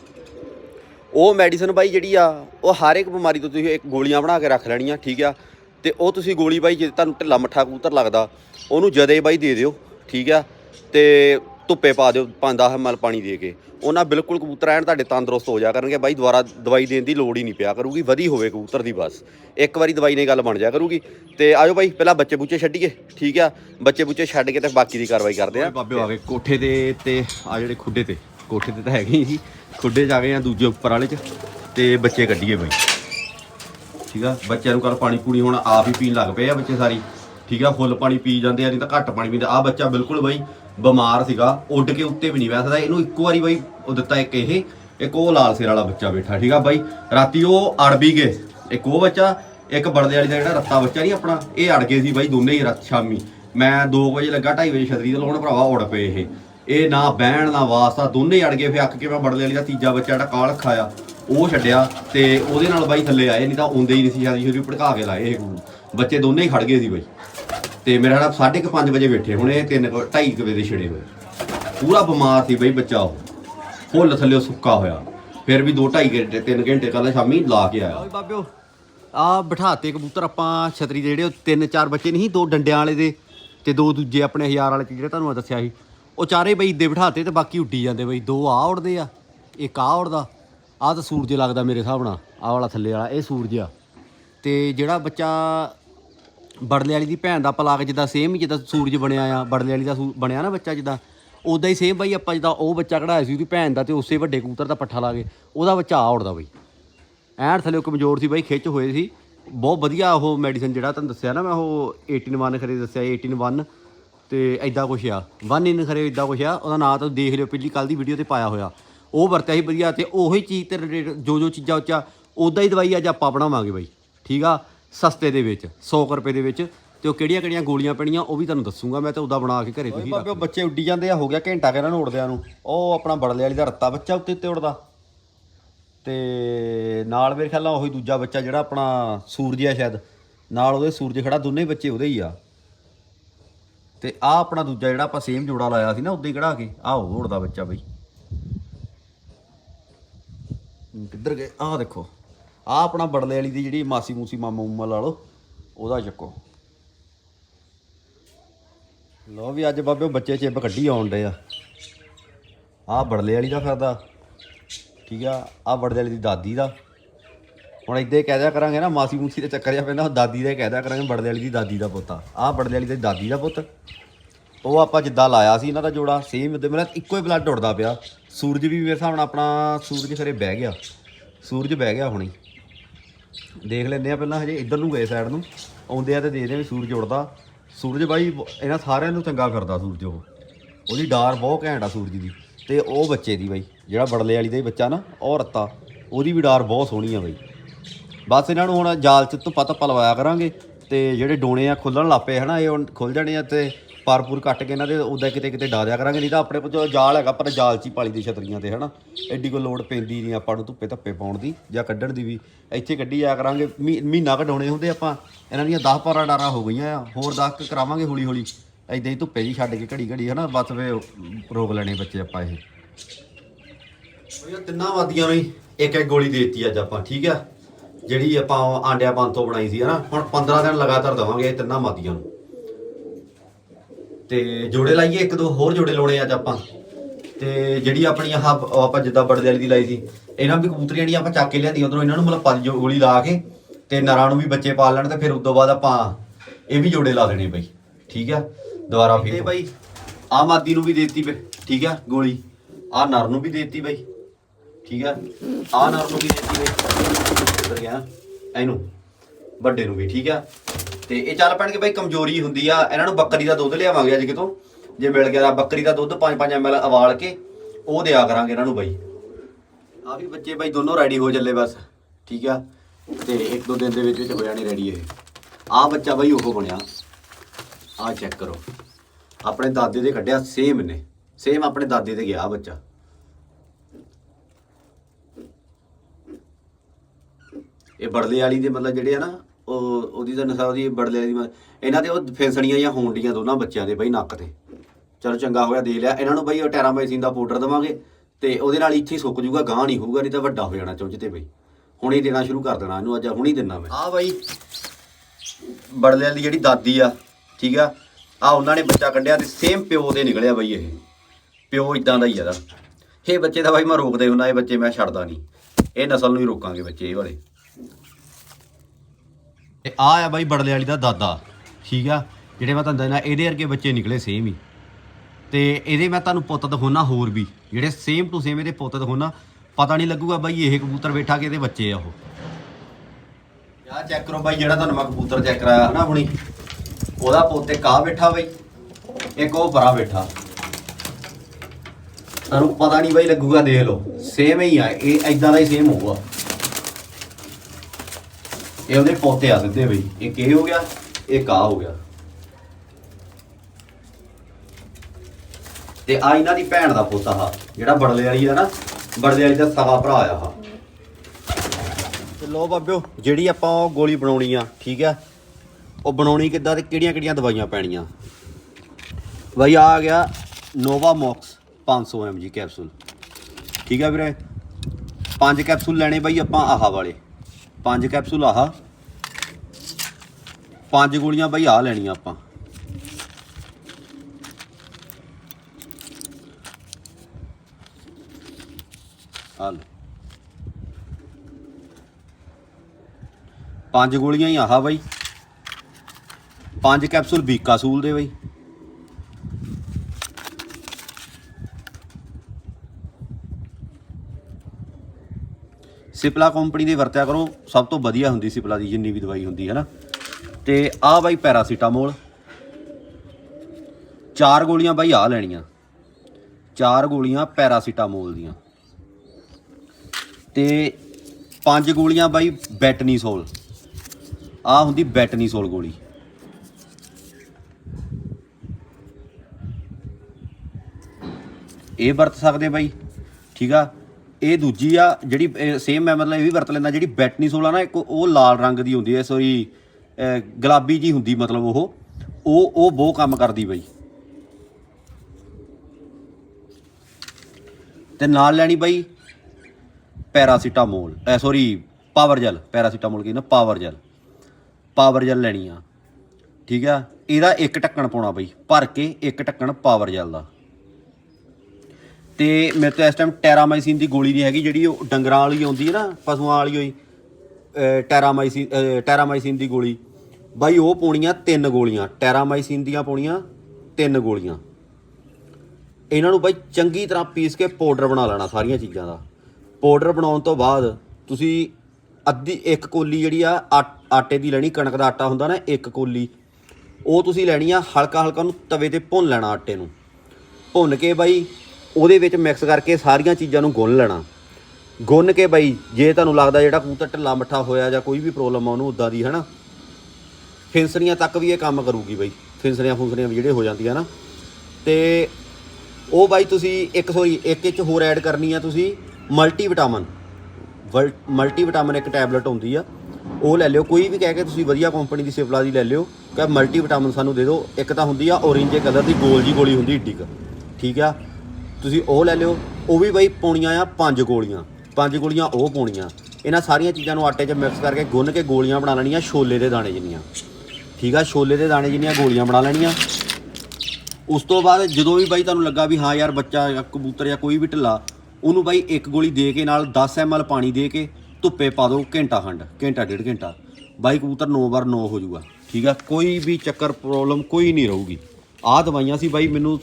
S1: ਉਹ ਮੈਡੀਸਨ ਬਾਈ ਜਿਹੜੀ ਆ, ਉਹ ਹਰ ਇੱਕ ਬਿਮਾਰੀ ਤੋਂ ਤੁਸੀਂ ਇੱਕ ਗੋਲੀਆਂ ਬਣਾ ਕੇ ਰੱਖ ਲੈਣੀਆਂ, ਠੀਕ ਆ? ਤੇ ਉਹ ਤੁਸੀਂ ਗੋਲੀ ਬਾਈ ਜੇ ਤੁਹਾਨੂੰ ਢਿੱਲਾ ਮੱਠਾ ਕਬੂਤਰ ਲੱਗਦਾ, ਉਹਨੂੰ ਜਦੇ ਬਾਈ ਦੇ ਦਿਓ, ਠੀਕ ਆ? ਤੇ ਧੁੱਪੇ ਪਾ ਦਿਓ 5-10 ਮਲ ਪਾਣੀ ਦੇ ਕੇ। ਉਹਨਾਂ ਬਿਲਕੁਲ ਕਬੂਤਰ ਐਨ ਤੁਹਾਡੇ ਤੰਦਰੁਸਤ ਹੋ ਜਾ ਕਰਨਗੇ, ਬਾਈ ਦੁਬਾਰਾ ਦਵਾਈ ਦੇਣ ਦੀ ਲੋੜ ਹੀ ਨਹੀਂ ਪਿਆ ਕਰੂਗੀ, ਵਧੀ ਹੋਵੇ ਕਬੂਤਰ ਦੀ ਬਸ। ਇੱਕ ਵਾਰੀ ਦਵਾਈ ਨੇ ਗੱਲ ਬਣ ਜਾ ਕਰੂਗੀ। ਤੇ ਆਜੋ ਬਾਈ, ਪਹਿਲਾਂ ਬੱਚੇ ਬੁੱਚੇ ਛੱਡੀਏ, ਠੀਕ ਆ? ਬੱਚੇ ਬੁੱਚੇ ਛੱਡ ਕੇ ਤੇ ਬਾਕੀ ਦੀ ਕਾਰਵਾਈ ਕਰਦੇ ਆ। ਬਾਬੇ ਆ ਗਏ ਕੋਠੇ ਤੇ ਤੇ, ਆ ਜਿਹੜੇ ਖੁੱਡੇ ਤੇ। ਕੋਠੇ ਤੇ ਤਾਂ ਹੈਗੇ ਹੀ ਸੀ। ਖੁੱਡੇ ਜਾ ਗਏ ਆ ਦੂਜੇ ਉੱਪਰ ਵਾਲੇ ਚ ਤੇ ਬੱਚੇ ਕੱਢੀਏ ਬਈ। ਠੀਕ ਆ? ਬੱਚਿਆਂ ਨੂੰ ਕੱਲ ਪਾਣੀ ਪੂਣੀ ਹੁਣ ਆਪ ਹੀ ਪੀਣ ਲੱਗ ਪਏ ਆ ਬੱਚੇ ਸਾਰੀ। ਠੀਕ ਆ? ਫੁੱਲ ਪਾਣੀ ਪੀ ਜਾਂਦੇ ਆ, ਨਹੀਂ ਤਾਂ ਘੱਟ ਪਾਣੀ ਪੀਂਦੇ ਆ। ਬੱਚਾ ਬਿਲਕੁਲ ਬਈ ਬਿਮਾਰ ਸੀਗਾ, ਉੱਡ ਕੇ ਉੱਤੇ ਵੀ ਨਹੀਂ ਬੈਠਦਾ ਇਹਨੂੰ ਇੱਕੋ ਵਾਰੀ ਬਈ ਉਹ ਦਿੱਤਾ ਇੱਕ ਇਹ, ਇੱਕ ਉਹ ਲਾਲ ਸਿਰ ਵਾਲਾ ਬੱਚਾ ਬੈਠਾ। ਠੀਕ ਆ ਬਾਈ? ਰਾਤੀ ਉਹ ਅੜ ਵੀ ਗਏ। ਇੱਕ ਉਹ ਬੱਚਾ, ਇੱਕ ਬੜਦੇ ਵਾਲੀ ਦਾ ਜਿਹੜਾ ਰੱਤਾ ਬੱਚਾ ਨਹੀਂ ਆਪਣਾ, ਇਹ ਅੜ ਗਏ ਸੀ ਬਾਈ ਦੋਨੇ ਹੀ ਰਾਤ ਸ਼ਾਮੀ। ਮੈਂ 2 ਵਜੇ ਲੱਗਾ 2:30 ਵਜੇ ਛਤਰੀ ਤੇ ਲਾਉਣ, ਭਰਾਵਾ ਉੜ ਪਏ ਇਹ। ਇਹ ਨਾ ਬਹਿਣ ਨਾ ਵਾਸਤਾ ਦੋਨੇ ਅੜ ਗਏ ਫੇ ਅੱਕ ਕੇ ਮੈਂ ਬੜਦੇ ਵਾਲੀ ਦਾ ਤੀਜਾ ਬੱਚਾ ਜਿਹੜਾ ਕਾਲ ਖਾਇਆ ਉਹ ਛੱਡਿਆ ਤੇ ਉਹਦੇ ਨਾਲ ਬਾਈ ਥੱਲੇ ਆਏ ਨਹੀਂ ਤਾਂ ਆਉਂਦੇ ਹੀ ਨਹੀਂ ਸੀ ਸ਼ਾਦੀ ਸ਼ੁਰੂ ਭੜਕਾ ਕੇ ਲਾਏ ਇਹ ਕਬੂਤਰ। ਬੱਚੇ ਦੋਨੇ ਹੀ ਖੜ ਗਏ ਸੀ ਬਾਈ। ਤੇ ਮੇਰਾ ਖਿਆਲ 5:30 ਵਜੇ ਬੈਠੇ ਹੁਣ ਇਹ 3 2:30 ਵਜੇ ਦੇ ਛਿੜੇ ਹੋਏ। ਪੂਰਾ ਬਿਮਾਰ ਸੀ ਬਈ ਬੱਚਾ ਉਹ। ਫੁੱਲ ਥੱਲੇ ਸੁੱਕਾ ਹੋਇਆ। ਫਿਰ ਵੀ 2:30 ਘੰਟੇ 3 ਘੰਟੇ ਕੱਲ ਸ਼ਾਮੀ ਲਾ ਕੇ ਆਇਆ। ਬਾਬਿਓ ਆ ਬਿਠਾਤੇ ਕਬੂਤਰ ਆਪਾਂ ਛਤਰੀ ਦੇ ਜਿਹੜੇ ਤਿੰਨ ਚਾਰ ਬੱਚੇ ਨਹੀਂ ਸੀ, ਦੋ ਡੰਡਿਆਂ ਵਾਲੇ ਦੇ ਤੇ ਦੋ ਦੂਜੇ ਆਪਣੇ ਹਜ਼ਾਰ ਵਾਲੇ ਚ ਜਿਹੜੇ ਤੁਹਾਨੂੰ ਮੈਂ ਦੱਸਿਆ ਸੀ। ਉਹ ਚਾਰੇ ਬਈ ਇੱਦੇ ਬਿਠਾਤੇ ਤੇ ਬਾਕੀ ਉੱਡੀ ਜਾਂਦੇ ਬਈ। ਦੋ ਆ ਉੜਦੇ ਆ, ਇੱਕ ਆ ਉੜਦਾ ਆ ਤਾਂ ਸੂਰਜ ਲੱਗਦਾ ਮੇਰੇ ਹਿਸਾਬ ਨਾਲ ਆ ਵਾਲਾ ਥੱਲੇ ਵਾਲਾ, ਇਹ ਸੂਰਜ ਆ। ਤੇ ਜਿਹੜਾ ਬੱਚਾ ਬੜਲੇ ਵਾਲੀ ਦੀ ਭੈਣ ਦਾ ਪਲਾਕ ਜਿੱਦਾਂ ਸੇਮ ਜਿੱਦਾਂ ਸੂਰਜ ਬਣਿਆ ਆ, ਬੜਲੇ ਵਾਲੀ ਦਾ ਸੂ- ਬਣਿਆ ਨਾ ਬੱਚਾ ਜਿੱਦਾਂ ਉਦਾਂ ਹੀ ਸੇਮ ਬਈ ਆਪਾਂ ਜਿੱਦਾਂ ਉਹ ਬੱਚਾ ਕਢਾਇਆ ਸੀ ਉਹਦੀ ਭੈਣ ਦਾ ਤੇ ਉਸੇ ਵੱਡੇ ਕਬੂਤਰ ਦਾ ਪੱਠਾ ਲਾ ਕੇ, ਉਹਦਾ ਬੱਚਾ ਆ ਉੜਦਾ ਬਈ। ਐਨ ਥੱਲੇ ਕਮਜ਼ੋਰ ਸੀ ਬਈ, ਖਿੱਚ ਹੋਏ ਸੀ। ਬਹੁਤ ਵਧੀਆ ਉਹ ਮੈਡੀਸਨ ਜਿਹੜਾ ਤੁਹਾਨੂੰ ਦੱਸਿਆ ਨਾ ਮੈਂ, ਉਹ 18 1 ਖਰੇ ਦੱਸਿਆ 18 1 ਤੇ ਐਦਾਂ ਕੁਛ ਆ। 1 ਇਨ ਖਰੇ ਐਦਾਂ ਕੁਛ ਆ ਉਹਦਾ ਨਾਂ ਤਾਂ ਦੇਖ ਲਿਓ ਪਿਛਲੀ ਕੱਲ ਦੀ ਵੀਡੀਓ ਤੇ ਪਾਇਆ ਹੋਇਆ। ਉਹ ਵਰਤਿਆ ਸੀ ਵਧੀਆ ਤੇ ਉਹੀ ਚੀਜ਼ ਤੇ related ਜੋ ਜੋ ਚੀਜ਼ਾਂ ਉੱਚਾ ਉਦਾਂ ਹੀ ਦਵਾਈ ਅੱਜ ਆਪਾਂ ਬਣਾਵਾਂਗੇ ਬਾਈ। ਠੀਕ ਆ? ਸਸਤੇ ਦੇ ਵਿੱਚ 100 ਕੁ ਰੁਪਏ ਦੇ ਵਿੱਚ। ਤੇ ਉਹ ਕਿਹੜੀਆਂ ਕਿਹੜੀਆਂ ਗੋਲੀਆਂ ਪੈਣੀਆਂ ਉਹ ਵੀ ਤੁਹਾਨੂੰ ਦੱਸੂਗਾ ਮੈਂ ਤੇ ਉਦਾਂ ਬਣਾ ਕੇ ਘਰੇ ਤੁਸੀਂ ਰੱਖ ਬੱਚੇ ਉੱਡੀ ਜਾਂਦੇ ਆ ਹੋ ਗਿਆ ਘੰਟਾ ਕਿਹਨਾਂ ਨੂੰ ਉੜਦਿਆਂ ਨੂੰ। ਉਹ ਆਪਣਾ ਬੜਲੇ ਵਾਲੀ ਦਾ ਰੱਤਾ ਬੱਚਾ ਉੱਤੇ ਉੱਤੇ ਉੜਦਾ ਤੇ ਨਾਲ ਮੇਰੇ ਖਿਆਲ ਨਾਲ ਉਹੀ ਦੂਜਾ ਬੱਚਾ ਜਿਹੜਾ ਆਪਣਾ ਸੂਰਜ ਆ ਸ਼ਾਇਦ। ਨਾਲ ਉਹਦੇ ਸੂਰਜ ਖੜਾ ਦੋਨੇ ਬੱਚੇ ਉਹਦੇ ਹੀ ਆ। ਤੇ ਆ ਆਪਣਾ ਦੂਜਾ ਜਿਹੜਾ ਆਪਾਂ ਸੇਮ ਜੋੜਾ ਲਾਇਆ ਸੀ ਨਾ, ਉਦੋਂ ਹੀ ਕਢਾ ਕੇ। ਆ ਉਹ ਦਾ ਬੱਚਾ ਬਈ। ਕਿੱਧਰ ਗਏ? ਆਹ ਦੇਖੋ। ਆ ਆਪਣਾ ਬੜਲੇ ਵਾਲੀ ਦੀ ਜਿਹੜੀ ਮਾਸੀ ਮੂਸੀ ਮਾਮਾ ਮੂਮਾ ਲਾ ਲਓ, ਉਹਦਾ ਚੱਕੋ। ਲੋ ਵੀ ਅੱਜ ਬਾਬੇ ਬੱਚੇ ਚਿੱਬ ਕੱਢੀ ਆਉਣ ਡੇ ਆ। ਆ ਬੜਲੇ ਵਾਲੀ ਦਾ ਫਿਰਦਾ। ਠੀਕ ਆ? ਆ ਬੜਲੇ ਵਾਲੀ ਦੀ ਦਾਦੀ ਦਾ। ਹੁਣ ਇਦਾਂ ਹੀ ਕਹਿ ਦਿਆ ਕਰਾਂਗੇ ਨਾ, ਮਾਸੀ ਮੂਸੀ ਦੇ ਚੱਕਰ ਜਿਹਾ ਪੈਂਦਾ ਉਹ ਦਾਦੀ ਦਾ ਹੀ ਕਹਿ ਦਿਆ ਕਰਾਂਗੇ ਬੜਲੇ ਵਾਲੀ ਦੀ ਦਾਦੀ ਦਾ ਪੁੱਤ ਆ। ਆਹ ਬੜਲੇ ਵਾਲੀ ਦੀ ਦਾਦੀ ਦਾ ਪੁੱਤ। ਉਹ ਆਪਾਂ ਜਿੱਦਾਂ ਲਾਇਆ ਸੀ ਇਹਨਾਂ ਦਾ ਜੋੜਾ ਸੇਮ ਉਹਦੇ ਮੇਰਾ ਇੱਕੋ ਹੀ ਬਲੱਡ ਉੱਡਦਾ ਪਿਆ। ਸੂਰਜ ਵੀ ਮੇਰੇ ਹਿਸਾਬ ਨਾਲ ਆਪਣਾ ਸੂਰਜ ਖਰੇ ਬਹਿ ਗਿਆ। ਸੂਰਜ ਬਹਿ ਗਿਆ ਹੁਣੀ। ਦੇਖ ਲੈਂਦੇ ਆ ਪਹਿਲਾਂ ਹਜੇ ਇੱਧਰ ਨੂੰ ਗਏ ਸਾਈਡ ਨੂੰ। ਆਉਂਦੇ ਆ ਤੇ ਦੇਖਦੇ ਆ ਵੀ ਸੂਰਜ ਉੱਡਦਾ। ਸੂਰਜ ਬਾਈ, ਇਹਨਾਂ ਸਾਰਿਆਂ ਨੂੰ ਚੰਗਾ ਕਰਦਾ ਸੂਰਜ ਉਹ। ਉਹਦੀ ਡਾਰ ਬਹੁਤ ਘੈਂਟ ਆ ਸੂਰਜ ਦੀ। ਤੇ ਉਹ ਬੱਚੇ ਦੀ ਬਾਈ, ਜਿਹੜਾ ਬੜਲੇ ਵਾਲੀ ਦਾ ਹੀ ਬੱਚਾ ਨਾ ਉਹ ਰੱਤਾ ਉਹਦੀ ਵੀ ਡਾਰ ਬਹੁਤ ਸੋਹਣੀ ਆ ਬਾਈ। ਬਸ ਇਹਨਾਂ ਨੂੰ ਹੁਣ ਜਾਲ ਚ ਧੁੱਪਾ ਧੱਪਾ ਲਵਾਇਆ ਕਰਾਂਗੇ ਤੇ ਜਿਹੜੇ ਡੋਣੇ ਆ ਖੁੱਲਣ ਲੱਪੇ ਹਨਾ, ਇਹ ਹੁਣ ਖੁੱਲ ਜਾਣੇ ਆ ਤੇ ਪਾਰਪੂਰ ਕੱਟ ਕੇ ਇਹਨਾਂ ਦੇ ਉਦਾਂ ਕਿਤੇ ਕਿਤੇ ਡਾ ਦਿਆ ਕਰਾਂਗੇ, ਨਹੀਂ ਤਾਂ ਆਪਣੇ ਕੋਲ ਜਾਲ ਹੈਗਾ ਪਰ ਜਾਲ ਚ ਹੀ ਪਾਲੀ ਦੀ ਛਤਰੀਆਂ ਤੇ ਹਨਾ। ਐਡੀ ਕੋਈ ਲੋਡ ਪੈਂਦੀ ਨਹੀਂ ਆਪਾਂ ਨੂੰ ਧੁੱਪੇ ਧੱਪੇ ਪਾਉਣ ਦੀ ਜਾਂ ਕੱਢਣ ਦੀ ਵੀ। ਇੱਥੇ ਕੱਢੀ ਜਾਇਆ ਕਰਾਂਗੇ ਮਹੀ- ਮਹੀਨਾ ਕਢਾਉਣੇ ਹੁੰਦੇ ਆਪਾਂ, ਇਹਨਾਂ ਦੀਆਂ 10 12 ਡਾਰਾਂ ਹੋ ਗਈਆਂ ਆ, ਹੋਰ 10 ਕੁ ਕਰਾਵਾਂਗੇ ਹੌਲੀ ਹੌਲੀ ਐਦਾਂ ਹੀ ਧੁੱਪੇ ਜੀ ਛੱਡ ਕੇ ਘੜੀ ਘੜੀ ਹਨਾ, ਬਸ ਵੇ ਰੋਕ ਲੈਣੇ ਬੱਚੇ ਆਪਾਂ ਇਹ। ਉਹ ਤਿੰਨਾਂ ਵਾਦੀਆਂ ਨੂੰ ਹੀ ਇੱਕ ਇੱਕ ਗੋਲੀ ਦੇ ਦਿੱਤੀ ਅੱਜ ਆਪਾਂ, ਠੀਕ ਆ? ਜਿਹੜੀ ਆਪਾਂ ਆਂਡਿਆਂ ਬੰਦ ਤੋਂ ਬਣਾਈ ਸੀ ਹਨਾ ਹੁਣ 15 ਦਿਨ ਲਗਾਤਾਰ ਦਵਾਂਗੇ ਇਹ ਤਿੰਨਾਂ ਮਾਦੀਆਂ ਨੂੰ। ਤੇ ਜੋੜੇ ਲਾਈਏ ਇੱਕ ਦੋ ਹੋਰ ਜੋੜੇ ਲਾਉਣੇ ਅੱਜ ਆਪਾਂ। ਤੇ ਜਿਹੜੀ ਆਪਣੀ ਆਹ ਆਪਾਂ ਜਿੱਦਾਂ ਬੜਦੇ ਵਾਲੀ ਦੀ ਲਾਈ ਸੀ ਇਹਨਾਂ ਵੀ ਕਬੂਤਰੀਆਂ ਜਿਹੜੀਆਂ ਆਪਾਂ ਚੱਕ ਕੇ ਲਿਆਂਦੀਆਂ ਉਧਰੋਂ ਇਹਨਾਂ ਨੂੰ ਮਤਲਬ ਪੰਜ ਗੋਲੀ ਲਾ ਕੇ ਤੇ ਨਰਾਂ ਨੂੰ ਵੀ ਬੱਚੇ ਪਾਲ ਲੈਣ ਤੇ ਫਿਰ ਉਸ ਤੋਂ ਬਾਅਦ ਆਪਾਂ ਇਹ ਵੀ ਜੋੜੇ ਲਾ ਦੇਣੇ ਬਈ ਠੀਕ ਆ? ਦੁਬਾਰਾ ਫਿਰ। ਤੇ ਬਈ। ਆ ਮਾਦੀ ਨੂੰ ਵੀ ਦੇਤੀ ਬਈ ਠੀਕ ਆ ਗੋਲੀ। ਆ ਨਰ ਨੂੰ ਵੀ ਦੇਤੀ ਬਈ ਠੀਕ ਆ? ਆ ਨਰ ਨੂੰ ਵੀ ਦੇਤੀ ਬਈ। ਉੱਧਰ ਗਿਆ, ਇਹਨੂੰ, ਵੱਡੇ ਨੂੰ ਵੀ, ਠੀਕ ਆ? ਤੇ ਇਹ ਚੱਲ ਪੈਣਗੇ ਬਈ, ਕਮਜ਼ੋਰੀ ਹੁੰਦੀ ਆ, ਇਹਨਾਂ ਨੂੰ ਬੱਕਰੀ ਦਾ ਦੁੱਧ ਲਿਆਵਾਂਗੇ ਅੱਜ ਕਿਤੋਂ। ਜੇ ਮਿਲ ਗਿਆ ਤਾਂ ਬੱਕਰੀ ਦਾ ਦੁੱਧ 5-5 ml ਉਬਾਲ ਕੇ, ਉਹ ਦਿਆ ਕਰਾਂਗੇ ਇਹਨਾਂ ਨੂੰ ਬਾਈ। ਆ ਵੀ ਬੱਚੇ ਬਾਈ, ਦੋਨੋਂ ਰੈਡੀ ਹੋ ਚੱਲੇ ਬਸ, ਠੀਕ ਆ? ਤੇ ਇੱਕ ਦੋ ਦਿਨ ਦੇ ਵਿੱਚ ਵਿੱਚ ਹੋ ਜਾਣੇ ਰੈਡੀ ਇਹ। ਆ ਬੱਚਾ ਬਾਈ, ਉਹ ਬਣਿਆ। ਆ ਚੈੱਕ ਕਰੋ। ਆਪਣੇ ਦਾਦੇ ਦੇ ਕੱਢਿਆ ਸੇਮ ਨੇ। ਸੇਮ ਆਪਣੇ ਦਾਦੇ ਤੇ ਗਿਆ ਆਹ ਬੱਚਾ। ਇਹ ਬੜਲੇ ਵਾਲੀ ਦੇ ਮਤਲਬ ਜਿਹੜੇ ਆ ਨਾ, ਉਹ ਉਹਦੀ ਤਾਂ ਨਸਾ ਉਹਦੀ ਬੜਲੇ ਵਾਲੀ ਦੀ ਮ- ਇਹਨਾਂ ਦੇ ਉਹ ਫੈਂਸਣੀਆਂ ਜਾਂ ਹੋਂਡੀਆਂ ਦੋਨਾਂ ਬੱਚਿਆਂ ਦੇ ਬਈ ਨੱਕ ਤੇ। ਚਲੋ ਚੰਗਾ ਹੋਇਆ, ਦੇਖ ਲਿਆ। ਇਹਨਾਂ ਨੂੰ ਬਈ ਉਹ ਟੈਰਾਮਾਈਸਿਨ ਦਾ ਪਾਊਡਰ ਦਵਾਂਗੇ ਤੇ ਉਹਦੇ ਨਾਲ ਇੱਥੇ ਹੀ ਸੁੱਕ ਜੂਗਾ ਗਾਂ ਨਹੀਂ ਹੋਊਗਾ, ਨਹੀਂ ਤਾਂ ਵੱਡਾ ਹੋ ਜਾਣਾ ਚੁੰਝ ਤੇ ਬਈ। ਹੁਣੇ ਦੇਣਾ ਸ਼ੁਰੂ ਕਰ ਦੇਣਾ ਇਹਨੂੰ, ਅੱਜ ਹੁਣੇ ਦਿੰਦਾ ਮੈਂ। ਆ ਬਈ, ਬੜਲੇ ਵਾਲੀ ਜਿਹੜੀ ਦਾਦੀ ਆ, ਠੀਕ ਆ ਆ ਉਹਨਾਂ ਨੇ ਬੱਚਾ ਕੱਢਿਆ ਤੇ ਸੇਮ ਪਿਓ ਦੇ ਨਿਕਲਿਆ ਬਈ ਇਹ। ਪਿਓ ਇਦਾਂ ਦਾ ਹੀ ਆ ਇਹਦਾ। ਇਹ ਬੱਚੇ ਦਾ ਬਾਈ ਮੈਂ ਰੋਕਦੇ ਹੁੰਦਾ ਇਹ ਬੱਚੇ ਮੈਂ ਛੱਡਦਾ ਨਹੀਂ। ਇਹ ਨਸਲ ਨੂੰ ਹੀ ਰੋਕਾਂਗੇ ਬੱਚੇ, ਇਹ ਵਾਲੇ। ਤੇ ਆ ਆ ਬਾਈ ਬੜਲੇ ਵਾਲੀ ਦਾ ਦਾਦਾ, ਠੀਕ ਆ? ਜਿਹੜੇ ਮੈਂ ਤੁਹਾਨੂੰ ਦੱਸਣਾ ਇਹਦੇ ਵਰਗੇ ਬੱਚੇ ਨਿਕਲੇ ਸੇਮ ਹੀ। ਤੇ ਇਹਦੇ ਮੈਂ ਤੁਹਾਨੂੰ ਪੁੱਤ ਦਿਖਾਉਣਾ ਹੋਰ ਵੀ। ਜਿਹੜੇ ਸੇਮ ਟੂ ਸੇਮ ਇਹਦੇ ਪੁੱਤ ਦਿਖਾਉਣਾ ਪਤਾ ਨਹੀਂ ਲੱਗੂਗਾ ਬਾਈ ਇਹ ਕਬੂਤਰ ਬੈਠਾ ਕਿ ਇਹਦੇ ਬੱਚੇ ਆ ਉਹ। ਯਾ ਚੈੱਕ ਕਰੋ ਬਾਈ ਜਿਹੜਾ ਤੁਹਾਨੂੰ ਮੈਂ ਕਬੂਤਰ ਚੈੱਕ ਕਰਾਇਆ, ਹਨਾ ਹੁਣੀ? ਉਹਦਾ ਪੁੱਤ ਇੱਕ ਆ ਬੈਠਾ ਬਾਈ? ਇੱਕ ਉਹ ਬਰਾ ਬੈਠਾ। ਤੁਹਾਨੂੰ ਪਤਾ ਨਹੀਂ ਬਾਈ ਲੱਗੂਗਾ, ਦੇਖ ਲਓ। ਸੇਮ ਹੀ ਆ, ਇਹ ਐਦਾਂ ਦਾ ਹੀ ਸੇਮ ਹੋਊਗਾ। ਇਹ ਉਹਦੇ ਪੋਤੇ ਆ ਸਿੱਧੇ ਬਈ। ਇੱਕ ਇਹ ਹੋ ਗਿਆ, ਇੱਕ ਆ ਹੋ ਗਿਆ। ਤੇ ਆ ਇਹਨਾਂ ਦੀ ਭੈਣ ਦਾ ਪੋਤਾ ਹਾ ਜਿਹੜਾ ਬੜਲੇ ਵਾਲੀ ਦਾ ਨਾ, ਬੜਲੇ ਵਾਲੀ ਦਾ ਸਵਾ ਭਰਾ ਆ ਹਾ ਤੇ ਲੋ ਬਾਬਿਓ, ਜਿਹੜੀ ਆਪਾਂ ਉਹ ਗੋਲੀ ਬਣਾਉਣੀ ਆ, ਠੀਕ ਆ? ਉਹ ਬਣਾਉਣੀ ਕਿੱਦਾਂ ਤੇ ਕਿਹੜੀਆਂ ਕਿਹੜੀਆਂ ਦਵਾਈਆਂ ਪੈਣੀਆਂ? ਬਾਈ ਆ ਆ ਗਿਆ ਨੋਵਾ ਮੌਕਸ 500 mg ਕੈਪਸੂਲ। ਠੀਕ ਆ ਵੀਰੇ? ਪੰਜ ਕੈਪਸੂਲ ਲੈਣੇ ਬਾਈ ਆਪਾਂ ਆਹ ਵਾਲੇ। ਪੰਜ ਕੈਪਸੂਲ ਆਹ। ਪੰਜ ਗੋਲੀਆਂ ਬਈ ਆ ਲੈਣੀਆਂ ਆਪਾਂ। ਆ ਲਓ। ਪੰਜ ਗੋਲੀਆਂ ਹੀ ਆਹਾ ਬਾਈ। ਪੰਜ ਕੈਪਸੂਲ ਬੀਕਾਸੂਲ ਦੇ ਬਾਈ। ਸਿਪਲਾ ਕੰਪਨੀ ਦੀ ਵਰਤਿਆ ਕਰੋ, ਸਭ ਤੋਂ ਵਧੀਆ ਹੁੰਦੀ ਸਿਪਲਾ ਦੀ ਜਿੰਨੀ ਵੀ ਦਵਾਈ ਹੁੰਦੀ ਹੈ ਨਾ। ਤੇ ਆਹ ਬਾਈ ਪੈਰਾਸੀਟਾਮੋਲ। ਚਾਰ ਗੋਲੀਆਂ ਬਾਈ ਆ ਲੈਣੀਆਂ। ਚਾਰ ਗੋਲੀਆਂ ਪੈਰਾਸੀਟਾਮੋਲ ਦੀਆਂ। ਤੇ ਪੰਜ ਗੋਲੀਆਂ ਬਾਈ ਬੈਟਨੀਸੋਲ। ਆ ਹੁੰਦੀ ਬੈਟਨੀਸੋਲ ਗੋਲੀ। ਇਹ ਵਰਤ ਸਕਦੇ ਬਾਈ, ਠੀਕ ਆ? ਇਹ ਦੂਜੀ ਆ, ਜਿਹੜੀ ਸੇਮ ਮੈਂ ਮਤਲਬ ਇਹ ਵੀ ਵਰਤ ਲੈਂਦਾ, ਜਿਹੜੀ ਬੈਟਨੀ ਸੋਲ ਆ ਨਾ, ਇੱਕ ਉਹ ਲਾਲ ਰੰਗ ਦੀ ਹੁੰਦੀ ਹੈ ਸੋਰੀ ਗੁਲਾਬੀ ਜੀ ਹੁੰਦੀ ਮਤਲਬ ਉਹ। ਉਹ ਉਹ ਬਹੁਤ ਕੰਮ ਕਰਦੀ ਬਈ। ਤੇ ਨਾਲ ਲੈਣੀ ਬਈ ਪੈਰਾਸੀਟਾਮੋਲ ਐ ਸੋਰੀ ਪਾਵਰ ਜੈਲ, ਪੈਰਾਸੀਟਾਮੋਲ ਕੀ ਨਾ ਪਾਵਰ ਜੈਲ। ਪਾਵਰ ਜੈਲ ਲੈਣੀ ਆ, ਠੀਕ ਆ? ਇਹਦਾ ਇੱਕ ਢੱਕਣ ਪਾਉਣਾ ਬਈ, ਭਰ ਕੇ ਇੱਕ ਢੱਕਣ ਪਾਵਰ ਜੈਲ ਦਾ। ਤੇ ਮੇਰੇ ਤੋਂ ਇਸ ਟਾਈਮ ਟੈਰਾਮਾਈਸਿਨ ਦੀ ਗੋਲੀ ਨਹੀਂ ਹੈਗੀ, ਜਿਹੜੀ ਉਹ ਡੰਗਰਾਂ ਵਾਲੀ ਆਉਂਦੀ ਹੈ ਨਾ, ਪਸ਼ੂਆਂ ਵਾਲੀ ਹੋਈ, ਅਹ ਟੈਰਾਮਾਈਸਿਨ ਟੈਰਾਮਾਈਸਿਨ ਦੀ ਗੋਲੀ। ਬਾਈ, ਉਹ ਪਾਉਣੀਆਂ ਤਿੰਨ ਗੋਲੀਆਂ, ਟੈਰਾਮਾਈਸਿਨ ਦੀਆਂ ਪਾਉਣੀਆਂ ਤਿੰਨ ਗੋਲੀਆਂ। ਇਹਨਾਂ ਨੂੰ ਬਾਈ ਚੰਗੀ ਤਰ੍ਹਾਂ ਪੀਸ ਕੇ ਪਾਊਡਰ ਬਣਾ ਲੈਣਾ ਸਾਰੀਆਂ ਚੀਜ਼ਾਂ ਦਾ। ਪਾਊਡਰ ਬਣਾਉਣ ਤੋਂ ਬਾਅਦ ਤੁਸੀਂ ਅੱਧੀ, ਇੱਕ ਕੋਲੀ ਜਿਹੜੀ ਆ ਆਟੇ ਦੀ ਲੈਣੀ, ਕਣਕ ਦਾ ਆਟਾ ਹੁੰਦਾ ਨਾ, ਇੱਕ ਕੋਲੀ, ਉਹ ਤੁਸੀਂ ਲੈਣੀ ਆ ਹਲਕਾ ਹਲਕਾ ਉਹਨੂੰ ਤਵੇ ਤੇ ਭੁੰਨ ਲੈਣਾ ਆਟੇ ਨੂੰ। ਭੁੰਨ ਕੇ ਬਾਈ ਉਹਦੇ ਵਿੱਚ ਮਿਕਸ ਕਰਕੇ ਸਾਰੀਆਂ ਚੀਜ਼ਾਂ ਨੂੰ ਗੁੰਨ ਲੈਣਾ। ਗੁੰਨ ਕੇ ਬਈ, ਜੇ ਤੁਹਾਨੂੰ ਲੱਗਦਾ ਜਿਹੜਾ ਕਬੂਤਰ ਢਿੱਲਾ ਮੱਠਾ ਹੋਇਆ ਜਾਂ ਕੋਈ ਵੀ ਪ੍ਰੋਬਲਮ ਆ ਉਹਨੂੰ ਉਦਾਂ ਦੀ, ਹਨਾ? ਫਿੰਸਰੀਆਂ ਤੱਕ ਵੀ ਇਹ ਕੰਮ ਕਰੂਗੀ ਬਈ। ਫਿੰਸਰੀਆਂ ਫੁੰਸਰੀਆਂ ਵੀ ਜਿਹੜੇ ਹੋ ਜਾਂਦੀਆਂ ਨਾ। ਤੇ ਉਹ ਬਾਈ ਤੁਸੀਂ ਇੱਕ ਸੋਰੀ ਇੱਕ ਵਿੱਚ ਹੋਰ ਐਡ ਕਰਨੀ ਆ ਤੁਸੀਂ ਮਲਟੀ ਵਿਟਾਮਿਨ ਮਲਟੀ ਵਿਟਾਮਿਨ ਇੱਕ ਟੈਬਲੇਟ ਹੁੰਦੀ ਆ। ਉਹ ਲੈ ਲਿਓ। ਕੋਈ ਵੀ ਕਹਿ ਕੇ ਤੁਸੀਂ ਵਧੀਆ ਕੰਪਨੀ ਦੀ ਸਿਫਲਾ ਦੀ ਲੈ ਲਿਓ ਕਿ ਮਲਟੀ ਵਿਟਾਮਿਨ ਸਾਨੂੰ ਦੇ ਦਿਓ। ਇੱਕ ਤਾਂ ਹੁੰਦੀ ਆ orange ਕਲਰ ਦੀ ਗੋਲ ਜੀ ਗੋਲੀ ਹੁੰਦੀ ਏਡੀ ਠੀਕ ਆ? ਤੁਸੀਂ ਉਹ ਲੈ ਲਿਓ, ਉਹ ਵੀ ਬਾਈ ਪਾਉਣੀਆਂ ਆ, ਪੰਜ ਗੋਲੀਆਂ। ਪੰਜ ਗੋਲੀਆਂ ਉਹ ਪਾਉਣੀਆਂ ਇਹਨਾਂ ਸਾਰੀਆਂ ਚੀਜ਼ਾਂ ਨੂੰ ਆਟੇ 'ਚ ਮਿਕਸ ਕਰਕੇ ਗੁੰਨ ਕੇ ਗੋਲੀਆਂ ਬਣਾ ਲੈਣੀਆਂ, ਛੋਲੇ ਦੇ ਦਾਣੇ ਜਿੰਨੀਆਂ। ਠੀਕ ਆ? ਛੋਲੇ ਦੇ ਦਾਣੇ ਜਿੰਨੀਆਂ ਗੋਲੀਆਂ ਬਣਾ ਲੈਣੀਆਂ। ਉਸ ਤੋਂ ਬਾਅਦ ਜਦੋਂ ਵੀ ਬਾਈ ਤੁਹਾਨੂੰ ਲੱਗਾ ਵੀ ਹਾਂ ਯਾਰ ਬੱਚਾ ਜਾਂ ਕਬੂਤਰ ਜਾਂ ਕੋਈ ਵੀ ਢਿੱਲਾ, ਉਹਨੂੰ ਬਾਈ ਇੱਕ ਗੋਲੀ ਦੇ ਕੇ ਨਾਲ 10 ml ਪਾਣੀ ਦੇ ਕੇ ਧੁੱਪੇ ਪਾ ਦਿਓ, ਘੰਟਾ ਖੰਡ, ਘੰਟਾ, ਡੇਢ ਘੰਟਾ। ਬਾਈ ਕਬੂਤਰ 9 ਵਾਰ 9 ਹੋ ਜਾਊਗਾ। ਠੀਕ ਆ? ਕੋਈ ਵੀ ਚੱਕਰ ਪ੍ਰੋਬਲਮ ਕੋਈ ਨਹੀਂ ਰਹੂਗੀ। ਆਹ ਦਵਾਈਆਂ ਸੀ ਬਾਈ ਮੈਨੂੰ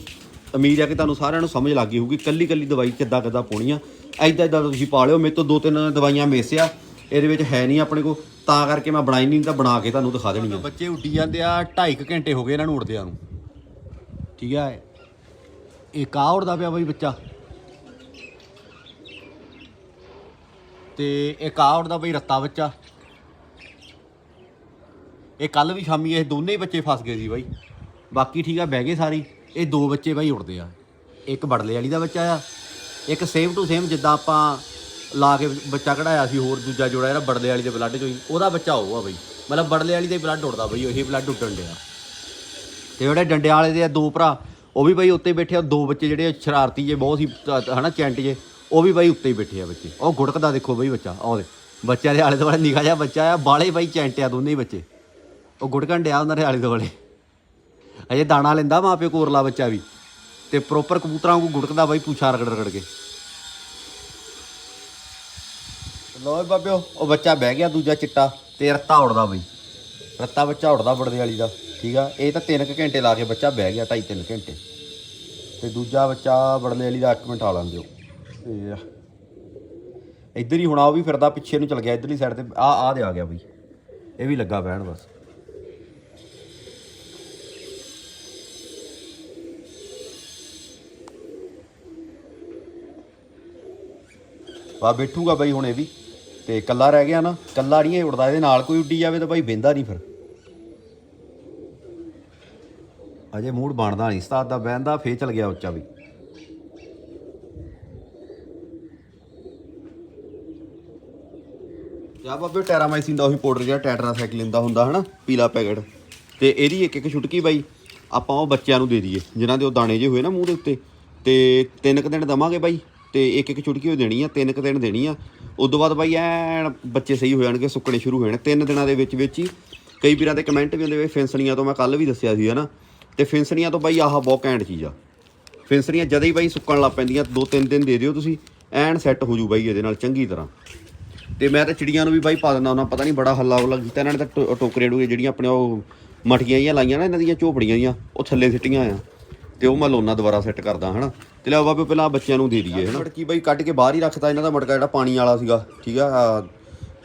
S1: ਉਮੀਦ ਹੈ ਕਿ ਤੁਹਾਨੂੰ ਸਾਰਿਆਂ ਨੂੰ ਸਮਝ ਲੱਗ ਗਈ ਹੋਊਗੀ ਕੱਲੀ ਕੱਲੀ ਦਵਾਈ ਕਿੱਦਾਂ ਕਿੱਦਾਂ ਪਾਉਣੀ ਆ। ਐਦਾਂ ਐਦਾਂ ਤੁਸੀਂ ਪਾ ਲਿਓ, ਮੇਰੇ ਤੋਂ ਦੋ ਤਿੰਨ ਦਵਾਈਆਂ ਮਿਸ ਆ ਇਹਦੇ ਵਿੱਚ ਹੈ ਨਹੀਂ ਆਪਣੇ ਕੋਲ। ਤਾਂ ਕਰਕੇ ਮੈਂ ਬਣਾਈ ਨਹੀਂ, ਤਾਂ ਬਣਾ ਕੇ ਤੁਹਾਨੂੰ ਦਿਖਾ ਦੇਣੀ ਆ। ਬੱਚੇ ਉੱਡੀ ਜਾਂਦੇ ਆ 2.5 ਘੰਟੇ ਹੋ ਗਏ ਇਹਨਾਂ ਨੂੰ ਉੱਡਦਿਆਂ ਨੂੰ। ਠੀਕ ਆ? ਇਹ ਕਾ ਉੱਡਦਾ ਪਿਆ ਬਾਈ ਬੱਚਾ। ਤੇ ਇੱਕ ਆ ਉੱਡਦਾ ਬਈ ਰੱਤਾ ਬੱਚਾ। ਇਹ ਕੱਲ ਵੀ ਸ਼ਾਮੀ ਇਹ ਦੋਨੇ ਹੀ ਬੱਚੇ ਫਸ ਗਏ ਸੀ ਬਾਈ। ਬਾਕੀ ਠੀਕ ਆ, ਬਹਿ ਗਏ ਸਾਰੀ। ਇਹ ਦੋ ਬੱਚੇ ਬਾਈ ਉੜਦੇ ਆ। ਇੱਕ ਬੜਲੇ ਵਾਲੀ ਦਾ ਬੱਚਾ ਆ, ਇੱਕ ਸੇਮ ਟੂ ਸੇਮ ਜਿੱਦਾਂ ਆਪਾਂ ਲਾ ਕੇ ਬੱਚਾ ਕਢਾਇਆ ਸੀ, ਹੋਰ ਦੂਜਾ ਜੋੜਾ ਜਿਹੜਾ ਬੜਲੇ ਵਾਲੀ ਦੇ ਬਲੱਡ ਚੋਂ ਹੀ, ਉਹਦਾ ਬੱਚਾ ਉਹ ਆ ਬਾਈ। ਮਤਲਬ ਬੜਲੇ ਵਾਲੀ ਦੇ ਬਲੱਡ ਉੜਦਾ ਬਈ, ਉਹੀ ਬਲੱਡ ਉੱਡਣ ਡਿਆ। ਤੇ ਜਿਹੜੇ ਡੰਡਿਆਂ ਵਾਲੇ ਦੇ ਆ ਦੋ ਭਰਾ, ਉਹ ਵੀ ਬਾਈ ਉੱਤੇ ਬੈਠੇ ਆ, ਦੋ ਬੱਚੇ ਜਿਹੜੇ ਸ਼ਰਾਰਤੀ ਜੇ, ਬਹੁਤ ਸੀ ਤ- ਤ- ਹਨਾ ਚੈਂਟ ਜੇ, ਉਹ ਵੀ ਬਾਈ ਉੱਤੇ ਹੀ ਬੈਠੇ ਆ ਬੱਚੇ। ਉਹ ਗੁੜਕਦਾ ਦੇਖੋ ਬਈ ਬੱਚਾ, ਆਹ ਦੇ ਬੱਚਿਆਂ ਦੇ ਆਲੇ ਦੁਆਲੇ ਨਿਕਾ ਜਿਹਾ ਬੱਚਾ ਆ, ਬਾਲੇ ਬਾਈ ਚੈਂਟ ਆ ਦੋਨੇ ਹੀ ਬੱਚੇ। ਉਹ ਗੁੜਕਣ ਡਿਆ ਉਹਨਾਂ ਦੇ ਆਲੇ ਦੁਆਲੇ। ਅਜੇ ਦਾਣਾ ਲੈਂਦਾ ਮਾਂ ਪਿਓ ਕੋਰਲਾ ਬੱਚਾ ਵੀ। ਤੇ ਪ੍ਰੋਪਰ ਕਬੂਤਰਾਂ ਵਾਂਗੂ ਗੁੜਕਦਾ ਬਾਈ ਪੂਛਾ ਰਗੜ ਰਗੜ ਕੇ। ਲੋ ਬਾਬਿਓ, ਉਹ ਬੱਚਾ ਬਹਿ ਗਿਆ ਦੂਜਾ ਚਿੱਟਾ, ਤੇ ਰੱਤਾ ਉੜਦਾ ਬਈ। ਰੱਤਾ ਬੱਚਾ ਉੜਦਾ ਬੜਦੇ ਵਾਲੀ ਦਾ, ਠੀਕ ਆ? ਇਹ ਤਾਂ 3 ਘੰਟੇ ਲਾ ਕੇ ਬੱਚਾ ਬਹਿ ਗਿਆ 2.5 3 ਘੰਟੇ। ਤੇ ਦੂਜਾ ਬੱਚਾ ਬੜਲੇ ਵਾਲੀ ਦਾ 1 ਮਿੰਟ ਆ ਲੈਂਦੇ ਹੋ ਇੱਧਰ ਹੀ ਹੁਣ ਆ, ਉਹ ਵੀ ਫਿਰਦਾ ਪਿੱਛੇ ਨੂੰ ਚਲ ਗਿਆ, ਇੱਧਰਲੀ ਸਾਈਡ ਤੇ, ਆ ਆ ਦੇ ਆ ਗਿਆ ਬਈ। ਇਹ ਵੀ ਲੱਗਾ ਬਹਿਣ ਬਸ। ਵਾ ਬੈਠੂਗਾ ਬਾਈ ਹੁਣ ਇਹ ਵੀ। ਤੇ ਕੱਲਾ ਰਹਿ ਗਿਆ ਨਾ ਕੱਲਾ ਨਹੀਂ ਇਹ ਉੜਦਾ ਇਹਦੇ ਨਾਲ ਕੋਈ ਉੱਡੀ ਜਾਵੇ ਤਾਂ ਬਾਈ ਬਹਿੰਦਾ ਨਹੀਂ ਫਿਰ। ਅਜੇ ਮੂਡ ਬਣਦਾ ਨਹੀਂ, ਉਸਤਾਦ ਦਾ ਬਹਿੰਦਾ, ਫੇਰ ਚਲ ਗਿਆ ਉੱਚਾ ਵੀ। ਕਿਆ ਬਾਬੇ, ਟੈਰਾਮਾਈਸਿਨ ਦਾ ਉਹੀ ਪਾਊਡਰ ਜਿਹੜਾ ਟੈਟਰਾਸਾਈਕਲਿਨ ਦਾ ਹੁੰਦਾ ਹਨਾ, ਪੀਲਾ ਪੈਕਟ। ਤੇ ਇਹਦੀ ਇੱਕ ਇੱਕ ਛੁਟਕੀ ਬਾਈ, ਆਪਾਂ ਉਹ ਬੱਚਿਆਂ ਨੂੰ ਦੇ ਦਈਏ, ਜਿਨ੍ਹਾਂ ਦੇ ਉਹ ਦਾਣੇ ਜੇ ਹੋਏ ਨਾ ਮੂੰਹ ਦੇ ਉੱਤੇ। ਤੇ ਤਿੰਨ ਕੁ ਦਿਨ ਦਵਾਂਗੇ ਬਾਈ। ਤੇ ਇੱਕ ਇੱਕ ਚੁਟਕੀ ਉਹ ਦੇਣੀ ਆ, ਤਿੰਨ ਕੁ ਦਿਨ ਦੇਣੀ ਆ। ਉਸ ਤੋਂ ਬਾਅਦ ਬਾਈ ਐਨ ਬੱਚੇ ਸਹੀ ਹੋ ਜਾਣਗੇ, ਸੁੱਕਣੇ ਸ਼ੁਰੂ ਹੋ ਜਾਣੇ। ਤਿੰਨ ਦਿਨਾਂ ਦੇ ਵਿੱਚ ਵਿੱਚ ਹੀ ਕਈ ਵੀਰਾਂ ਦੇ ਕਮੈਂਟ ਵੀ ਹੁੰਦੇ ਵੇ ਫਿੰਸਣੀਆਂ ਤੋਂ ਮੈਂ ਕੱਲ ਵੀ ਦੱਸਿਆ ਸੀ, ਹਨਾ। ਤੇ ਫਿੰਸਣੀਆਂ ਤੋਂ ਬਾਈ ਆਹ ਬਹੁਤ ਕੈਂਟ ਚੀਜ਼ ਆ। ਫਿੰਸਣੀਆਂ ਜਦੇ ਹੀ ਬਾਈ ਸੁੱਕਣ ਲੱਗ ਪੈਂਦੀਆਂ, ਦੋ ਤਿੰਨ ਦਿਨ ਦੇ ਦਿਓ ਤੁਸੀਂ, ਐਨ ਸੈੱਟ ਹੋ ਜੂ ਬਾਈ ਇਹਦੇ ਨਾਲ ਚੰਗੀ ਤਰ੍ਹਾਂ। ਤੇ ਮੈਂ ਤਾਂ ਚਿੜੀਆਂ ਨੂੰ ਵੀ ਬਾਈ ਪਾ ਦਿੰਦਾ ਉਹਨਾਂ ਪਤਾ ਨਹੀਂ ਬੜਾ ਹੱਲਾ ਹੁੱਲਾ ਕੀਤਾ ਇਹਨਾਂ ਨੇ ਤਾਂ ਟੋ- ਟੋਕਰੇ ਡੂਏ ਜਿਹੜੀਆਂ ਆਪਣੇ ਉਹ ਮਠੀਆਂ ਜਿਹੀਆਂ ਲਾਈਆਂ ਨਾ, ਇਹਨਾਂ ਦੀਆਂ ਝੋਪੜੀਆਂ ਜਿਹੀਆਂ, ਉਹ ਥੱਲੇ ਸਿੱਟੀਆਂ ਆ। ਤੇ ਉਹ ਮੈਂ ਲੋਨਾ ਦੁਬਾਰਾ ਸੈੱਟ ਕਰਦਾ ਹਨਾ। ਤੇ ਲਿਆਓ ਬਾਬੇ ਪਹਿਲਾਂ ਬੱਚਿਆਂ ਨੂੰ ਦੇ ਦਈਏ ਹਨਾ। ਮਟਕੀ ਬਾਈ ਕੱਢ ਕੇ ਬਾਹਰ ਹੀ ਰੱਖਦਾ ਇਹਨਾਂ ਦਾ ਮਟਕਾ ਜਿਹੜਾ ਪਾਣੀ ਵਾਲਾ ਸੀਗਾ ਠੀਕ ਆ ਆਹ,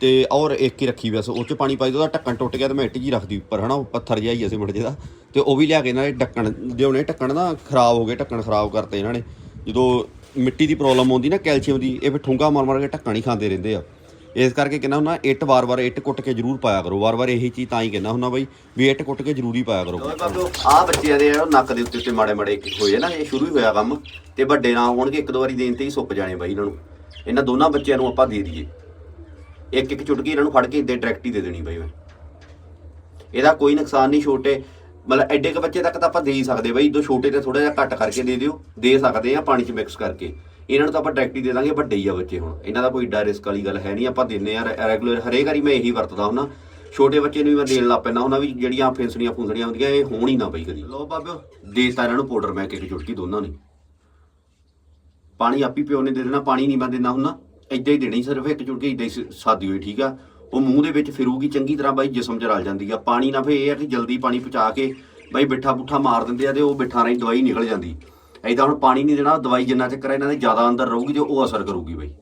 S1: ਤੇ ਔਰ ਇੱਕ ਹੀ ਰੱਖੀ ਵੈਸੇ ਉਹ ਚ ਪਾਣੀ ਪਾਈ ਦਾ ਉਹਦਾ ਢੱਕਣ ਟੁੱਟ ਗਿਆ ਤੇ ਮੈਂ ਇੱਟ ਜੀ ਰੱਖਦੀ ਉੱਪਰ ਹਨਾ ਉਹ ਪੱਥਰ ਜਿਹਾ ਹੀ ਅਸੀਂ ਮੜ ਦਾ। ਤੇ ਉਹ ਵੀ ਲਿਆ ਕੇ ਇਹਨਾਂ ਨੇ ਢੱਕਣ ਜਿਉਣੇ ਢੱਕਣ ਨਾ ਖਰਾਬ ਹੋ ਗਏ ਢੱਕਣ ਖਰਾਬ ਕਰਤੇ ਇਹਨਾਂ ਨੇ। ਜਦੋਂ ਮਿੱਟੀ ਦੀ ਪ੍ਰੋਬਲਮ ਆਉਂਦੀ ਨਾ ਕੈਲਸ਼ੀਅਮ ਦੀ ਇਹ ਫਿਰ ਠੁੰਗਾ ਮਾਰ ਮਾਰ ਕੇ ਢੱਕਣ ਹੀ ਖਾਂਦੇ ਰਹਿੰਦੇ ਆ। ਇਸ ਕਰਕੇ ਕਹਿੰਦਾ ਹੁੰਦਾ, ਇੱਟ ਵਾਰ-ਵਾਰ ਇੱਟ ਕੁੱਟ ਕੇ ਜ਼ਰੂਰ ਪਾਇਆ ਕਰੋ। ਵਾਰ-ਵਾਰ ਇਹੀ ਚੀਜ਼ ਤਾਂ ਹੀ ਕਹਿੰਦਾ ਹੁੰਦਾ ਬਾਈ, ਵੀ ਇੱਟ ਕੁੱਟ ਕੇ ਜ਼ਰੂਰੀ ਪਾਇਆ ਕਰੋ। ਆ ਬੱਚਿਆਂ ਦੇ ਆ ਨੱਕ ਦੇ ਉੱਤੇ ਉੱਤੇ ਮਾੜੇ ਮਾੜੇ ਹੋਏ ਨਾ, ਇਹ ਸ਼ੁਰੂ ਹੀ ਹੋਇਆ ਕੰਮ। ਤੇ ਵੱਡੇ ਨਾ ਹੋਣਗੇ, ਇੱਕ ਦੋ ਵਾਰੀ ਦੇਣ ਤੇ ਹੀ ਸੁੱਕ ਜਾਣੇ ਬਾਈ ਇਹਨਾਂ ਨੂੰ। ਇਹਨਾਂ ਦੋਨਾਂ ਬੱਚਿਆਂ ਨੂੰ ਆਪਾਂ ਦੇ ਦਈਏ। ਇੱਕ ਇੱਕ ਚੁਟਕੀ ਇਹਨਾਂ ਨੂੰ ਫੜ ਕੇ ਇੱਦੇ ਡਾਇਰੈਕਟ ਹੀ ਦੇ ਦੇਣੀ ਬਾਈ ਮੈਂ। ਇਹਦਾ ਕੋਈ ਨੁਕਸਾਨ ਨਹੀਂ ਛੋਟੇ, ਮਤਲਬ ਐਡੇ ਕ ਬੱਚੇ ਤੱਕ ਤਾਂ ਆਪਾਂ ਦੇ ਹੀ ਸਕਦੇ ਬਾਈ। ਦੋ ਛੋਟੇ ਤੇ ਥੋੜਾ ਜਿਹਾ ਘੱਟ ਕਰਕੇ ਦੇ ਦਿਓ। ਦੇ ਸਕਦੇ ਆ ਪਾਣੀ 'ਚ ਮਿਕਸ ਕਰਕੇ। ਇਹਨਾਂ ਨੂੰ ਤਾਂ ਆਪਾਂ ਡਾਇਰੈਕਟ ਹੀ ਦੇ ਦਾਂਗੇ ਵੱਡੇ ਹੀ ਆ ਬੱਚੇ ਹੁਣ। ਇਹਨਾਂ ਦਾ ਕੋਈ ਡਾ ਰਿਸਕ ਵਾਲੀ ਗੱਲ ਹੈ ਨਹੀਂ ਆਪਾਂ ਦਿੰਨੇ ਆ ਰੈਗੂਲਰ ਹਰੇਕ ਵਾਰੀ ਮੈਂ ਇਹੀ ਵਰਤਦਾ ਹੁੰਨਾ ਛੋਟੇ ਬੱਚੇ ਨੂੰ ਵੀ ਮੈਂ ਦੇਣ ਲੱਗ ਪੈਂਦਾ ਹੁੰਦਾ ਵੀ ਜਿਹੜੀਆਂ ਫੇਸਣੀਆਂ ਫੂਸਣੀਆਂ ਹੁੰਦੀਆਂ ਇਹ ਹੋਣ ਹੀ ਨਾ ਬਈ ਕਦੀ। ਲੋ ਬਾਬਿਓ। ਦੇਤਾ ਇਹਨਾਂ ਨੂੰ ਪਾਊਡਰ ਮੈਂ ਇੱਕ ਚੁਟਕੀ ਦੋਨਾਂ ਨੇ। ਪਾਣੀ ਆਪੀ ਪਿਓ ਨੇ ਦੇ ਦੇਣਾ ਪਾਣੀ ਨਹੀਂ ਮੈਂ ਦਿੰਦਾ ਹੁੰਦਾ। ਏਦਾਂ ਹੀ ਦੇਣੀ ਸਿਰਫ ਇੱਕ ਚੁਟਕੀ ਏਦਾਂ ਹੀ ਸਾਦੀ ਹੋਈ ਠੀਕ ਆ? ਉਹ ਮੂੰਹ ਦੇ ਵਿੱਚ ਫਿਰੂਗੀ ਚੰਗੀ ਤਰ੍ਹਾਂ ਬਾਈ ਜਿਸਮ 'ਚ ਰਲ ਜਾਂਦੀ ਆ। ਪਾਣੀ ਨਾ ਫੇ ਇਹ ਆ ਕਿ ਜਲਦੀ ਪਾਣੀ ਪਹੁੰਚਾ ਕੇ ਬਾਈ ਬਿੱਠਾ ਬੁੱਠਾ ਮਾਰ ਦਿੰਦੇ ਆ ਤੇ ਉਹ ਬਿੱਠਾ ਰਾਹੀਂ ਦਵਾਈ ਨਿਕਲ ਜਾਂਦੀ। ਏਦਾਂ ਹੁਣ ਪਾਣੀ ਨਹੀਂ ਦੇਣਾ, ਦਵਾਈ ਜਿੰਨਾ ਚੱਕਰ ਇਹਨਾਂ ਦੇ ਜ਼ਿਆਦਾ ਅੰਦਰ ਰਹੂਗੀ ਤੇ ਉਹ ਅਸਰ ਕਰੂਗੀ ਬਈ।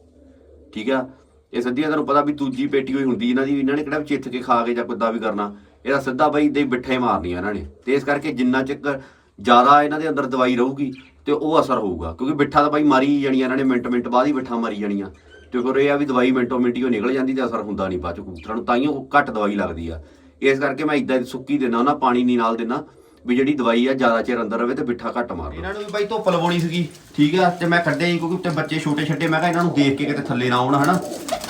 S1: ਠੀਕ ਆ? ਇਹ ਸਿੱਧੀ ਤੁਹਾਨੂੰ ਪਤਾ ਵੀ ਦੂਜੀ ਪੇਟੀ ਹੋਈ ਹੁੰਦੀ ਇਹਨਾਂ ਦੀ, ਇਹਨਾਂ ਨੇ ਕਿਹੜਾ ਵੀ ਚਿੱਥ ਕੇ ਖਾ ਕੇ ਜਾਂ ਕੁੱਦਾ ਵੀ ਕਰਨਾ। ਇਹਦਾ ਸਿੱਧਾ ਬਾਈ ਦੇ ਬਿੱਠੇ ਮਾਰਨੀਆਂ ਇਹਨਾਂ ਨੇ। ਤੇ ਇਸ ਕਰਕੇ ਜਿੰਨਾ ਚੱਕਰ ਜ਼ਿਆਦਾ ਇਹਨਾਂ ਦੇ ਅੰਦਰ ਦਵਾਈ ਰਹੂਗੀ ਤੇ ਉਹ ਅਸਰ ਹੋਊਗਾ। ਕਿਉਂਕਿ ਬਿੱਠਾ ਤਾਂ ਬਾਈ ਮਾਰੀ ਹੀ ਜਾਣੀਆਂ, ਇਹਨਾਂ ਨੇ ਮਿੰਟ ਮਿੰਟ ਬਾਅਦ ਹੀ ਬਿੱਠਾ ਮਾਰੀ ਜਾਣੀਆਂ। ਤੇ ਫਿਰ ਇਹ ਆ ਵੀ ਦਵਾਈ ਮਿੰਟੋ ਮਿੰਟੀ ਉਹ ਨਿਕਲ ਜਾਂਦੀ ਤੇ ਅਸਰ ਹੁੰਦਾ ਨਹੀਂ ਬਾਅਦ ਚ ਕਬੂਤਰਾਂ ਨੂੰ ਤਾਈਓ ਉਹ ਘੱਟ ਦਵਾਈ ਲੱਗਦੀ ਆ। ਇਸ ਕਰਕੇ ਮੈਂ ਇਦਾਂ ਸੁੱਕੀ ਦੇਣਾ ਉਹਨਾਂ ਪਾਣੀ ਨਹੀਂ ਨਾਲ ਦੇਣਾ ਵੀ ਜਿਹੜੀ ਦਵਾਈ ਆ ਜ਼ਿਆਦਾ ਚਿਰ ਅੰਦਰ ਰਵੇ ਤੇ ਬਿੱਠਾ ਘੱਟ ਮਾਰਨਾ ਇਹਨਾਂ ਨੂੰ ਵੀ ਬਾਈ ਧੁੱਪ ਲਵਾਉਣੀ ਸੀਗੀ, ਠੀਕ ਆ? ਤੇ ਮੈਂ ਕੱਢਿਆ ਹੀ ਕਿਉਂਕਿ ਉੱਤੇ ਬੱਚੇ ਛੋਟੇ ਛੱਡੇ, ਮੈਂ ਕਿਹਾ ਇਹਨਾਂ ਨੂੰ ਦੇਖ ਕੇ ਕਿਤੇ ਥੱਲੇ ਨਾ ਆਉਣ, ਹਨਾ?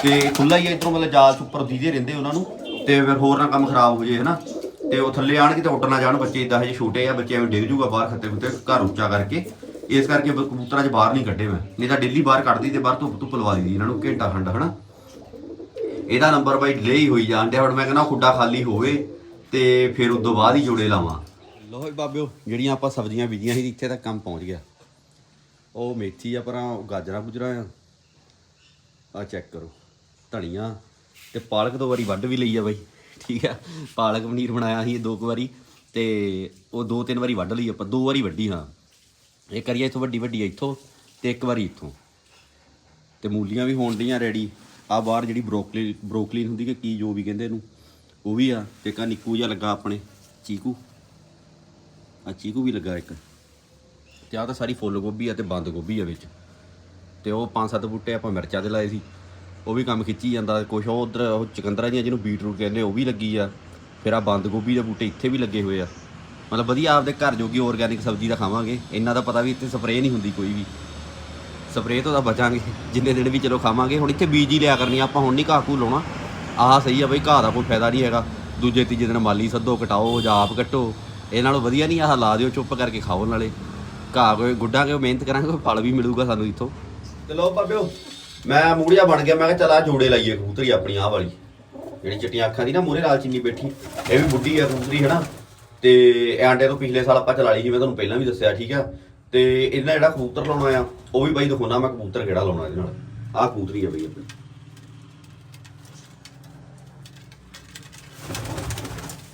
S1: ਤੇ ਖੁੱਲਾ ਹੀ ਆ ਇਧਰੋਂ, ਮਤਲਬ ਜਾਲ ਉੱਪਰ ਦੀਦੇ ਰਹਿੰਦੇ ਉਹਨਾਂ ਨੂੰ। ਤੇ ਫਿਰ ਹੋਰ ਨਾ ਕੰਮ ਖਰਾਬ ਹੋ ਜੇ, ਹਨਾ? ਤੇ ਉਹ ਥੱਲੇ ਆਣਗੇ ਕਿਤੇ ਉੱਡ ਨਾ ਜਾਣ, ਬੱਚੇ ਇਦਾਂ ਹਜੇ ਛੋਟੇ ਆ, ਬੱਚੇ ਐਵੇਂ ਡਿੱਗ ਜੂਗਾ ਬਾਹਰ ਖੱਤੇ ਖੁੱਤੇ, ਘਰ ਉੱਚਾ ਕਰਕੇ। ਇਸ ਕਰਕੇ ਕਬੂਤਰਾਂ 'ਚ ਬਾਹਰ ਨਹੀਂ ਕੱਢੇ ਮੈਂ। ਨਹੀਂ ਤਾਂ ਡੇਲੀ ਬਾਹਰ ਕੱਢਦੀ ਤੇ ਬਾਹਰ ਧੁੱਪ ਧੁੱਪ ਲਵਾ ਦਿੰਦੀ ਇਹਨਾਂ ਨੂੰ, ਘੰਟਾ ਖੰਡ, ਹਨਾ? ਇਹਦਾ ਨੰਬਰ ਬਾਈ ਡਿਲੇ ਹੀ ਹੋਈ ਜਾਂਦੇ ਹੁਣ ਮੈਂ ਕਹਿੰਦਾ ਖੁੱਡਾ ਖਾਲੀ ਹੋਵੇ ਤੇ ਫਿਰ ਉਦੋਂ ਬਾਅਦ ਹੀ ਜੋੜੇ ਲਾਵਾਂ। ਲੋ ਬਾਬਿਓ, ਜਿਹੜੀਆਂ ਆਪਾਂ ਸਬਜ਼ੀਆਂ ਬੀਜੀਆਂ ਸੀ, ਇੱਥੇ ਤੱਕ ਕੰਮ ਪਹੁੰਚ ਗਿਆ। ਉਹ ਮੇਥੀ ਆ ਪਰਾਂ ਗਾਜਰਾਂ ਗੁਜਰਾਂ ਆ। ਆ ਚੈੱਕ ਕਰੋ, ਧਨੀਆ ਤੇ ਪਾਲਕ ਦੋ ਵਾਰੀ ਵੱਢ ਵੀ ਲਈ ਆ ਬਾਈ, ਠੀਕ ਆ? ਪਾਲਕ ਪਨੀਰ ਬਣਾਇਆ ਸੀ ਦੋ ਕੁ ਵਾਰੀ ਤੇ ਉਹ ਦੋ ਤਿੰਨ ਵਾਰੀ ਵੱਢ ਲਈ, ਆਪਾਂ ਦੋ ਵਾਰੀ ਵੱਢੀ, ਹਾਂ। ਇਹ ਕਰੀਏ ਇੱਥੋਂ ਵੱਡੀ ਵੱਡੀ ਇੱਥੋਂ ਤੇ ਇੱਕ ਵਾਰੀ ਇੱਥੋਂ। ਤੇ ਮੂਲੀਆਂ ਵੀ ਹੋਣ ਦੀਆਂ ਰੈਡੀ ਆ ਬਾਹਰ ਜਿਹੜੀ ਬਰੋਕਲੀ ਬਰੋਕਲੀ ਹੁੰਦੀ ਕਿ ਕੀ ਜੋ ਵੀ ਕਹਿੰਦੇ ਇਹਨੂੰ, ਉਹ ਵੀ ਆ। ਤੇ ਕਾ ਨਿੱਕੂ ਜਿਹਾ ਲੱਗਾ ਆਪਣੇ, ਚੀਕੂ। ਆ ਚੀਕੂ ਵੀ ਲੱਗਾ ਇੱਕ। ਤੇ ਆ ਤਾਂ ਸਾਰੀ ਫੁੱਲ ਗੋਭੀ ਆ ਤੇ ਬੰਦ ਗੋਭੀ ਆ ਵਿੱਚ। ਤੇ ਉਹ ਪੰਜ ਸੱਤ ਬੂਟੇ ਆਪਾਂ ਮਿਰਚਾਂ ਦੇ ਲਾਏ ਸੀ। ਉਹ ਵੀ ਕੰਮ ਖਿੱਚੀ ਜਾਂਦਾ, ਕੁਛ ਉਹ ਉਧਰ ਉਹ ਚਕੰਦਰਾ ਦੀਆਂ ਜਿਹਨੂੰ ਬੀਟਰੂਟ ਕਹਿੰਦੇ, ਉਹ ਵੀ ਲੱਗੀ ਆ। ਫਿਰ ਆ ਬੰਦ ਗੋਭੀ ਦੇ ਬੂਟੇ ਇੱਥੇ ਵੀ ਲੱਗੇ ਹੋਏ ਆ। ਮਤਲਬ ਵਧੀਆ ਆਪਦੇ ਘਰ ਜੋਗੀ ਆਰਗੈਨਿਕ ਸਬਜ਼ੀ ਦਾ ਖਾਵਾਂਗੇ। ਇਹਨਾਂ ਦਾ ਪਤਾ ਵੀ ਇੱਥੇ ਸਪਰੇਅ ਨਹੀਂ ਹੁੰਦੀ ਕੋਈ ਵੀ। ਸਪਰੇਅ ਤੋਂ ਤਾਂ ਬਚਾਂਗੇ। ਜਿੰਨੇ ਦਿਨ ਵੀ ਚਲੋ ਖਾਵਾਂਗੇ। ਹੁਣ ਇੱਥੇ ਬੀਜ ਹੀ ਲਿਆ ਕਰਨੀ ਆਪਾਂ ਹੁਣ ਨਹੀਂ ਘਾਹ ਘੂ ਲਾਉਣਾ। ਆਹ ਸਹੀ ਆ ਬਈ, ਘਾਹ ਦਾ ਕੋਈ ਫਾਇਦਾ ਨਹੀਂ ਹੈਗਾ। ਦੂਜੇ ਤੀਜੇ ਦਿਨ ਮਾਲੀ ਸੱਦੋ, ਕਟਾਓ, ਜਾਂ ਆਪ ਕੱਟੋ। ਇਹ ਨਾਲੋਂ ਵਧੀਆ ਨਹੀਂ, ਆਹ ਲਾ ਦਿਓ, ਚੁੱਪ ਕਰਕੇ ਖਾਓ ਨਾਲੇ। ਘਾਹ ਕੋਈ ਗੁੱਡਾਂਗੇ ਮਿਹਨਤ ਕਰਾਂਗੇ, ਕੋਈ ਫਲ ਵੀ ਮਿਲੂਗਾ ਸਾਨੂੰ ਇੱਥੋਂ। ਤੇ ਲੋ ਬਾਬਿਓ ਮੈਂ ਮੂੜੀਆ ਬਣ ਗਿਆ, ਮੈਂ ਕਿਹਾ ਚਲ ਆ ਜੋੜੇ ਲਾਈਏ ਕਬੂਤਰੀ ਆਪਣੀ, ਆਹ ਵਾਲੀ। ਜਿਹੜੀ ਚਿੱਟੀਆਂ ਅੱਖਾਂ ਦੀ ਨਾ ਮੂਰੇ ਲਾਲ ਚੀਨੀ ਬੈਠੀ, ਇਹ ਵੀ ਬੁੱਢੀ ਆ ਕਬੂਤਰੀ ਹੈ ਤੇ ਇਹ ਆਂਡੇ ਤੋਂ ਪਿਛਲੇ ਸਾਲ ਆਪਾਂ ਚਲਾ ਲਈ ਸੀ ਮੈਂ ਤੁਹਾਨੂੰ ਪਹਿਲਾਂ ਵੀ ਦੱਸਿਆ, ਠੀਕ ਆ? ਤੇ ਇਹਨਾਂ ਜਿਹੜਾ ਕਬੂਤਰ ਲਾਉਣਾ ਆ, ਉਹ ਵੀ ਬਾਈ ਦਿਖਾਉਣਾ, ਮੈਂ ਕਬੂਤਰ ਕਿਹੜਾ ਲਾਉਣਾ ਇਹਦੇ ਨਾਲ? ਆਹ ਕਬੂਤਰੀ ਆ ਬਈ ਆਪਣੀ।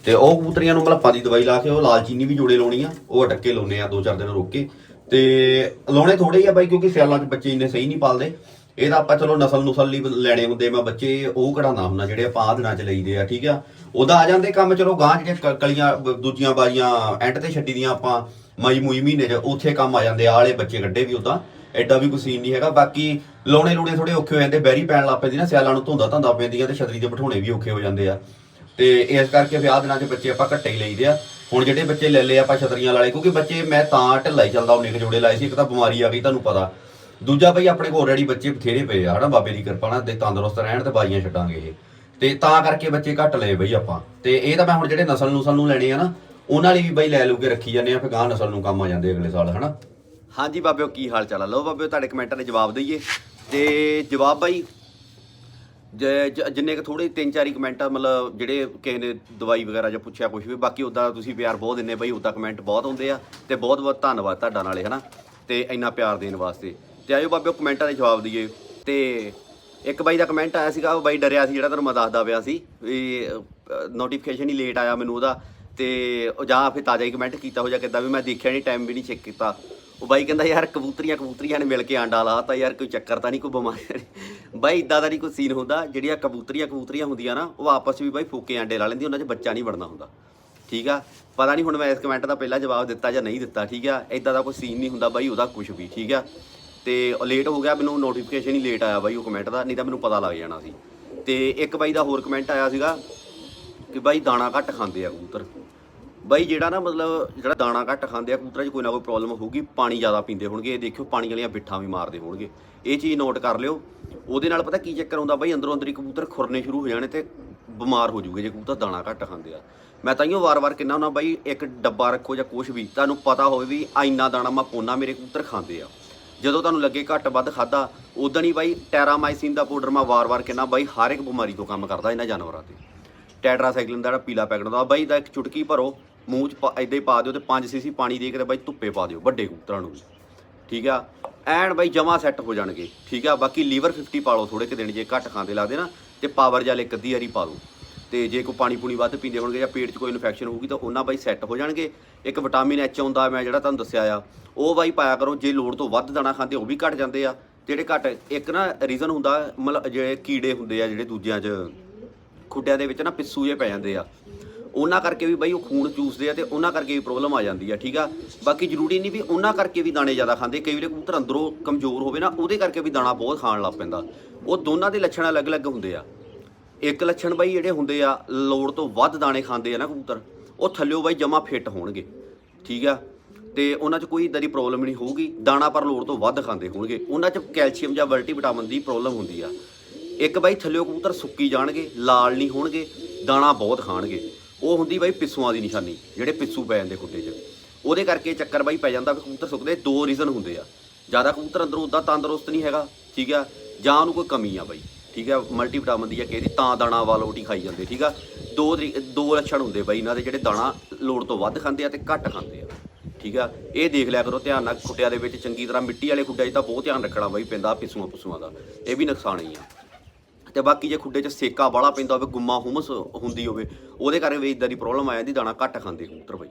S1: ਤੇ ਉਹ ਕਬੂਤਰੀਆਂ ਨੂੰ ਮਤਲਬ ਦੀ ਦਵਾਈ ਲਾ ਕੇ ਉਹ ਲਾਲ ਚੀਨੀ ਵੀ ਜੋੜੇ ਲਾਉਣੀ ਆ, ਉਹ ਅਟੱਕੇ ਲਾਉਣੇ ਆ, ਦੋ ਚਾਰ ਦਿਨ ਰੋਕ ਕੇ। ਤੇ ਲਾਉਣੇ ਥੋੜੇ ਹੀ ਆ ਬਾਈ, ਕਿਉਂਕਿ ਸਿਆਲਾਂ 'ਚ ਬੱਚੇ ਇੰਨੇ ਸਹੀ ਨਹੀਂ ਪਾਲਦੇ। ਇਹ ਤਾਂ ਆਪਾਂ ਚਲੋ ਨਸਲ ਨੁਸਲ ਲਈ ਲੈਣੇ ਹੁੰਦੇ ਮੈਂ ਬੱਚੇ ਉਹ ਕਢਾਉਣਾ ਹੁੰਦਾ ਜਿਹੜੇ ਆਪਾਂ ਆਹ ਦਿਨਾਂ 'ਚ ਲਈਦੇ ਆ, ਠੀਕ ਆ? ਉਹਦਾ ਆ ਜਾਂਦੇ ਕੰਮ, ਚਲੋ ਗਾਂ ਜਿਹੜੀਆਂ ਕਲੀਆਂ ਦੂਜੀਆਂ ਬਾਜੀਆਂ ਐਂਡ ਤੇ ਛੱਡੀ ਦੀਆਂ ਆਪਾਂ, ਮਈ, ਮੂਈ ਮਹੀਨੇ 'ਚ ਉੱਥੇ ਕੰਮ ਆ ਜਾਂਦੇ ਆ ਵਾਲੇ ਬੱਚੇ ਕੱਢੇ ਵੀ ਉਦਾਂ। ਐਡਾ ਵੀ ਕੋਈ ਸੀਨ ਨਹੀਂ ਹੈਗਾ, ਬਾਕੀ ਲਾਉਣੇ ਲੂਣੇ ਥੋੜੇ ਔਖੇ ਹੋ ਜਾਂਦੇ, ਬੈਰੀ ਪੈਣ ਲੱਗ ਪੈਂਦੀ ਨਾ, ਸਿਆਲਾਂ ਨੂੰ ਧੁੰਦਾ ਧੰਦਾ ਪੈਂਦੀਆਂ ਤੇ ਛਤਰੀ ਦੇ ਬਿਠਾਉਣੇ ਵੀ ਔਖੇ ਹੋ ਜਾਂਦੇ ਆ। ਤੇ ਇਸ ਕਰਕੇ ਵਿਆਹ ਦਿਨਾਂ 'ਚ ਬੱਚੇ ਆਪਾਂ ਘੱਟੇ ਹੀ ਲਈਦੇ ਆ। ਹੁਣ ਜਿਹੜੇ ਬੱਚੇ ਲੈ ਲਏ ਆਪਾਂ ਛਤਰੀਆਂ ਵਾਲੇ, ਕਿਉਂਕਿ ਬੱਚੇ ਮੈਂ ਤਾਂ ਢਿੱਲਾ ਹੀ ਚੱਲਦਾ ਉਹਨੇ ਜੋੜੇ ਲਾਏ ਸੀ, ਇੱਕ ਤਾਂ ਬਿਮਾਰੀ ਆ ਗਈ ਤੁਹਾਨੂੰ ਪਤਾ। ਦੂਜਾ ਬਈ ਆਪਣੇ ਕੋਲ ਆਲਰੇਡੀ ਬੱਚੇ ਬਥੇਰੇ ਪਏ ਆ, ਹਨਾ, ਬਾਬੇ ਦੀ ਕਿਰਪਾ ਨਾਲ, ਤੇ ਤੰਦਰੁਸਤ ਰਹਿਣ ਤੇ ਬਾਈਆਂ ਛੱਡਾਂਗੇ ਇਹ। ਤੇ ਤਾਂ ਕਰਕੇ ਬੱਚੇ ਘੱਟ ਲਏ ਬਈ ਆਪਾਂ। ਤੇ ਇਹ ਤਾਂ ਮੈਂ ਹੁਣ ਜਿਹੜੇ ਨਸਲ ਨੁਸਲ ਨੂੰ ਲੈਣੇ ਆ ਨਾ, ਉਹਨਾਂ ਲਈ ਵੀ ਬਈ ਲੈ ਲੂ ਕੇ ਰੱਖੀ ਜਾਂਦੇ ਆ, ਫਿਰ ਗਾਂ ਨਸਲ ਨੂੰ ਕੰਮ ਆ ਜਾਂਦੇ ਅਗਲੇ ਸਾਲ, ਹਨਾ। ਹਾਂਜੀ ਬਾਬਿਓ, ਕੀ ਹਾਲ ਚਾਲ ਆ? ਲਓ ਬਾਬਿਓ, ਤੁਹਾਡੇ ਕਮੈਂਟਾਂ ਦੇ ਜਵਾਬ ਦਈਏ। ਤੇ ਜਵਾਬ ਬਾਈ ਜ- ਜ- ਜਿੰਨੇ ਕ ਥੋੜੇ ਤਿੰਨ ਚਾਰ ਹੀ ਕਮੈਂਟ ਆ, ਮਤਲਬ ਜਿਹੜੇ ਕਿਸੇ ਨੇ ਦਵਾਈ ਵਗੈਰਾ ਜਾਂ ਪੁੱਛਿਆ ਕੁਝ ਵੀ, ਬਾਕੀ ਉਦਾਂ ਤੁਸੀਂ ਪਿਆਰ ਬਹੁਤ ਦਿੰਦੇ ਬਈ ਉਦਾਂ ਕਮੈਂਟ ਬਹੁਤ ਆਉਂਦੇ ਆ ਤੇ ਬਹੁਤ ਬਹੁਤ ਧੰਨਵਾਦ ਤੁਹਾਡਾ ਨਾਲੇ, ਹਨਾ? ਤੇ ਇੰਨਾ ਪਿਆਰ ਦੇਣ ਵਾਸਤੇ। ਤੇ ਆਇਓ ਬਾਬਿਓ ਕਮੈਂਟਾਂ ਦੇ ਜਵਾਬ ਦਈਏ। ਤੇ ਇੱਕ ਬਾਈ ਦਾ ਕਮੈਂਟ ਆਇਆ ਸੀਗਾ, ਉਹ ਬਾਈ ਡਰਿਆ ਸੀ, ਜਿਹੜਾ ਤੁਹਾਨੂੰ ਮੈਂ ਦੱਸਦਾ ਪਿਆ ਸੀ, ਵੀ ਨੋਟੀਫਿਕੇਸ਼ਨ ਹੀ ਲੇਟ ਆਇਆ ਮੈਨੂੰ ਉਹਦਾ। ਤੇ ਉਹ ਜਾਂ ਫਿਰ ਤਾਜ਼ਾ ਹੀ ਕਮੈਂਟ ਕੀਤਾ ਹੋ ਜਾਂ ਕਿੱਦਾਂ ਵੀ ਮੈਂ ਦੇਖਿਆ ਨਹੀਂ ਟਾਈਮ ਵੀ ਨਹੀਂ ਚੈੱਕ ਕੀਤਾ। ਉਹ ਬਾਈ ਕਹਿੰਦਾ ਯਾਰ ਕਬੂਤਰੀਆਂ ਕਬੂਤਰੀਆਂ ਨੇ ਮਿਲ ਕੇ ਆਂਡਾ ਲਾਤਾ ਯਾਰ ਕੋਈ ਚੱਕਰ ਤਾਂ ਨਹੀਂ, ਕੋਈ ਬਿਮਾਰੀ ਬਾਈ ਇਦਾਂ ਦਾ ਨਹੀਂ ਕੋਈ ਸੀਨ ਹੁੰਦਾ, ਜਿਹੜੀਆਂ ਕਬੂਤਰੀਆਂ ਕਬੂਤਰੀਆਂ ਹੁੰਦੀਆਂ ਨਾ, ਉਹ ਆਪਸ ਵਿੱਚ ਬਾਈ ਫੂਕੇ ਆਂਡੇ ਲਾ ਲੈਂਦੀ, ਉਹਨਾਂ 'ਚ ਬੱਚਾ ਨਹੀਂ ਬਣਦਾ ਹੁੰਦਾ। ਠੀਕ ਆ? ਪਤਾ ਨਹੀਂ ਹੁਣ ਮੈਂ ਇਸ ਕਮੈਂਟ ਦਾ ਪਹਿਲਾਂ ਜਵਾਬ ਦਿੱਤਾ ਜਾਂ ਨਹੀਂ ਦਿੱਤਾ, ਠੀਕ ਆ? ਇਦਾਂ ਦਾ ਕੋਈ ਸੀਨ ਨਹੀਂ ਹੁੰਦਾ ਬਾਈ, ਉਹਦਾ ਕੁਝ ਵੀ, ਠੀਕ ਆ? ਤੇ ਲੇਟ ਹੋ ਗਿਆ, ਮੈਨੂੰ ਨੋਟੀਫਿਕੇਸ਼ਨ ਹੀ ਲੇਟ ਆਇਆ ਬਾਈ ਉਹ ਕਮੈਂਟ ਦਾ, ਨਹੀਂ ਤਾਂ ਮੈਨੂੰ ਪਤਾ ਲੱਗ ਜਾਣਾ ਸੀ। ਤੇ ਇੱਕ ਬਾਈ ਦਾ ਹੋਰ ਕਮੈਂਟ ਆਇਆ ਸੀਗਾ ਕਿ ਬਾਈ ਦਾਣਾ ਘੱਟ ਖਾਂਦੇ ਆ ਕਬੂਤਰ। ਬਾਈ ਜਿਹੜਾ ਨਾ ਮਤਲਬ ਜਿਹੜਾ ਦਾਣਾ ਘੱਟ ਖਾਂਦੇ ਆ, ਕਬੂਤਰਾਂ 'ਚ ਕੋਈ ਨਾ ਕੋਈ ਪ੍ਰੋਬਲਮ ਹੋਊਗੀ, ਪਾਣੀ ਜ਼ਿਆਦਾ ਪੀਂਦੇ ਹੋਣਗੇ। ਇਹ ਦੇਖਿਓ, ਪਾਣੀ ਵਾਲੀਆਂ ਬਿੱਠਾਂ ਵੀ ਮਾਰਦੇ ਹੋਣਗੇ। ਇਹ ਚੀਜ਼ ਨੋਟ ਕਰ ਲਿਓ। ਉਹਦੇ ਨਾਲ ਪਤਾ ਕੀ ਚੱਕਰ ਹੁੰਦਾ ਬਾਈ, ਅੰਦਰੋਂ ਅੰਦਰ ਕਬੂਤਰ ਖੁਰਨੇ ਸ਼ੁਰੂ ਹੋ ਜਾਣੇ ਤੇ ਬਿਮਾਰ ਹੋ ਜੂਗੇ ਜੇ ਕਬੂਤਰ ਦਾਣਾ ਘੱਟ ਖਾਂਦੇ ਆ। ਮੈਂ ਤਾਂ ਤਾਈਓ ਵਾਰ-ਵਾਰ ਕਿੰਨਾ ਹੁੰਦਾ ਬਾਈ, ਇੱਕ ਡੱਬਾ ਰੱਖੋ ਜਾਂ ਕੁਝ ਵੀ, ਤੁਹਾਨੂੰ ਪਤਾ ਹੋਵੇ ਵੀ ਆ ਇੰਨਾ ਦਾਣਾ ਮੈਂ ਪੋਨਾ ਮੇਰੇ ਕਬੂਤਰ ਖਾਂਦੇ ਆ। ਜਦੋਂ ਤੁਹਾਨੂੰ ਲੱਗੇ ਘੱਟ ਵੱਧ ਖਾਦਾ ਉਦੋਂ ਹੀ ਬਾਈ, ਟੈਰਾਮਾਈਸਿਨ ਦਾ ਪਾਊਡਰ ਮੈਂ ਵਾਰ-ਵਾਰ ਕਿੰਨਾ ਬਾਈ, ਹਰ ਇੱਕ ਬਿਮਾਰੀ ਤੋਂ ਕੰਮ ਕਰਦਾ ਇਹਨਾਂ ਜਾਨਵਰਾਂ ਤੇ। ਟੈਟਰਾਸਾਈਕਲਿਨ ਦਾ ਜਿਹੜਾ ਪੀਲਾ ਪੈਕਟ ਹੁੰਦਾ, ਬਾਈ ਦਾ ਇੱਕ ਚੁਟਕੀ ਭਰੋ ਮੂੰਹ 'ਚ ਪਾ- ਏਦਾਂ ਹੀ ਪਾ ਦਿਓ ਤੇ 5 ਸੀਸੀ ਪਾਣੀ ਦੇ ਕੇ ਤੇ ਬਾਈ ਧੁੱਪੇ ਪਾ ਦਿਓ ਵੱਡੇ ਕਬੂਤਰਾਂ ਨੂੰ ਵੀ। ਠੀਕ ਆ? ਐਨ ਬਾਈ ਜਮਾ ਸੈੱਟ ਹੋ ਜਾਣਗੇ। ਠੀਕ ਆ? ਬਾਕੀ ਲੀਵਰ 50 ਪਾ ਲਓ ਥੋੜੇ ਕਿ ਦਿਨ, ਜੇ ਘੱਟ ਖਾਂਦੇ ਲੱਗਦੇ ਨਾ ਤੇ ਪਾਵਰ ਜਾਲੇ ਇੱਕ ਅੱਧੀ ਵਾਰੀ ਪਾ ਲਓ ਤੇ ਜੇ ਕੋਈ ਪਾਣੀ ਪੂਣੀ ਵੱਧ ਪੀਂਦੇ ਹੋਣਗੇ ਜਾਂ ਪੇਟ 'ਚ ਕੋਈ ਇਨਫੈਕਸ਼ਨ ਹੋਊਗੀ ਤਾਂ ਉਹਨਾਂ ਬਾਈ ਸੈੱਟ ਹੋ ਜਾਣਗੇ। ਇੱਕ ਵਿਟਾਮਿਨ ਐਚ ਆਉਂਦਾ ਮੈਂ ਜਿਹੜਾ ਤੁਹਾਨੂੰ ਦੱਸਿਆ ਆ, ਉਹ ਬਾਈ ਪਾਇਆ ਕਰੋ, ਜੇ ਲੋੜ ਤੋਂ ਵੱਧ ਦਾਣਾ ਖਾਂਦੇ ਉਹ ਵੀ ਘਟ ਜਾਂਦੇ ਆ। ਜਿਹੜੇ ਘਟ, ਇੱਕ ਨਾ ਰੀਜ਼ਨ ਹੁੰਦਾ ਮਤਲਬ ਜਿਹੜੇ ਕੀੜੇ ਹੁੰਦੇ ਆ, ਜਿਹੜੇ ਦੂਜਿਆਂ 'ਚ ਖੁੱਡਿਆਂ ਦੇ ਵਿੱਚ ਨਾ ਪਿੱਸੂ ਜੇ ਪੈ ਜਾਂਦੇ ਆ। ਉਹਨਾਂ ਕਰਕੇ ਵੀ ਬਾਈ ਉਹ ਖੂਨ ਚੂਸਦੇ ਆ ਤੇ ਉਹਨਾਂ ਕਰਕੇ ਵੀ ਪ੍ਰੋਬਲਮ ਆ ਜਾਂਦੀ ਆ, ਠੀਕ ਆ? ਬਾਕੀ ਜ਼ਰੂਰੀ ਨਹੀਂ ਵੀ ਉਹਨਾਂ ਕਰਕੇ ਵੀ ਦਾਣੇ ਜ਼ਿਆਦਾ ਖਾਂਦੇ, ਕਈ ਵੇਲੇ ਕਬੂਤਰ ਅੰਦਰੋਂ ਕਮਜ਼ੋਰ ਹੋਵੇ ਨਾ, ਉਹਦੇ ਕਰਕੇ ਵੀ ਦਾਣਾ ਬਹੁਤ ਖਾਣ ਲੱਗ ਪੈਂਦਾ। ਉਹ ਦੋਨਾਂ ਦੇ ਲੱਛਣ ਅਲੱਗ-ਅਲੱਗ ਹੁੰਦੇ ਆ। ਇੱਕ ਲੱਛਣ ਬਾਈ ਜਿਹੜੇ ਹੁੰਦੇ ਆ, ਲੋੜ ਤੋਂ ਵੱਧ ਦਾਣੇ ਖਾਂਦੇ ਆ ਨਾ ਕਬੂਤਰ, ਉਹ ਥੱਲਿਓ ਬਾਈ ਜਮਾ ਫਿੱਟ ਹੋਣਗੇ, ਠੀਕ ਆ? ਤੇ ਉਹਨਾਂ 'ਚ ਕੋਈ ਇਦਾਂ ਦੀ ਪ੍ਰੋਬਲਮ ਨਹੀਂ ਹੋਊਗੀ, ਦਾਣਾ ਪਰ ਲੋੜ ਤੋਂ ਵੱਧ ਖਾਂਦੇ ਹੋਣਗੇ। ਉਹਨਾਂ 'ਚ ਕੈਲਸ਼ੀਅਮ ਜਾਂ ਮਲਟੀਵਿਟਾਮਿਨ ਦੀ ਪ੍ਰੋਬਲਮ ਹੁੰਦੀ ਆ। ਇੱਕ ਬਾਈ ਥੱਲਿਓ ਕਬੂਤਰ ਸੁੱਕੀ ਜਾਣਗੇ, ਲਾਲ ਨਹੀਂ ਹੋਣਗੇ, ਦਾਣਾ ਬਹੁਤ ਖਾਣਗੇ। ਉਹ ਹੁੰਦੀ ਬਾਈ ਪਿੱਸੂਆਂ ਦੀ ਨਿਸ਼ਾਨੀ, ਜਿਹੜੇ ਪਿੱਸੂ ਪੈ ਜਾਂਦੇ ਖੁੱਡੇ 'ਚ। ਉਹਦੇ ਕਰਕੇ ਚੱਕਰ ਬਾਈ ਪੈ ਜਾਂਦਾ ਵੀ ਕਬੂਤਰ ਸੁੱਕਦੇ, ਦੋ ਰੀਜ਼ਨ ਹੁੰਦੇ ਆ। ਜ਼ਿਆਦਾ ਕਬੂਤਰ ਅੰਦਰੋਂ ਉਦਾਂ ਤੰਦਰੁਸਤ ਨਹੀਂ ਹੈਗਾ, ਠੀਕ ਆ? ਜਾਂ ਉਹਨੂੰ ਕੋਈ ਕਮੀ ਆ ਬਾਈ, ਠੀਕ ਆ? ਮਲਟੀਵਿਟਾਮਿਨ ਦੀ ਆ ਕਿਹਦੀ ਤਾਂ ਦਾਣਾ ਵਾਲ ਖਾਈ ਜਾਂਦੇ, ਠੀਕ ਆ? ਦੋ ਤਰੀ- ਦੋ ਲੱਛਣ ਹੁੰਦੇ ਬਾਈ ਇਹਨਾਂ ਦੇ, ਜਿਹੜੇ ਦਾਣਾ ਲੋੜ ਤੋਂ ਵੱਧ ਖਾਂਦੇ ਆ ਤੇ ਘੱਟ ਖਾਂਦੇ ਆ, ਠੀਕ ਆ? ਇਹ ਦੇਖ ਲਿਆ ਕਰੋ, ਧਿਆਨ ਨਾਲ ਖੁੱਡਿਆਂ ਦੇ ਵਿੱਚ ਚੰਗੀ ਤਰ੍ਹਾਂ ਮਿੱਟੀ ਵਾਲੇ ਖੁੱਡਿਆਂ 'ਚ ਤਾਂ ਬਹੁਤ ਧਿਆਨ ਰੱਖਣਾ ਬਾਈ ਪੈਂਦਾ ਪਿਸੂਆਂ ਪਸੂਆਂ ਦਾ, ਇਹ ਵੀ ਨੁਕਸਾਨ ਹੀ ਆ। ਤੇ ਬਾਕੀ ਜੇ ਖੁੱਡੇ 'ਚ ਸੇਕਾ ਬਾਲਾ ਪੈਂਦਾ ਹੋਵੇ, ਗੁੰਮਾ ਹੁਮਸ ਹੁੰਦੀ ਹੋਵੇ, ਉਹਦੇ ਕਰਕੇ ਵੀ ਇਦਾਂ ਦੀ ਪ੍ਰੋਬਲਮ ਆ ਜਾਂਦੀ, ਦਾਣਾ ਘੱਟ ਖਾਂਦੇ ਕਬੂਤਰ ਬਾਈ।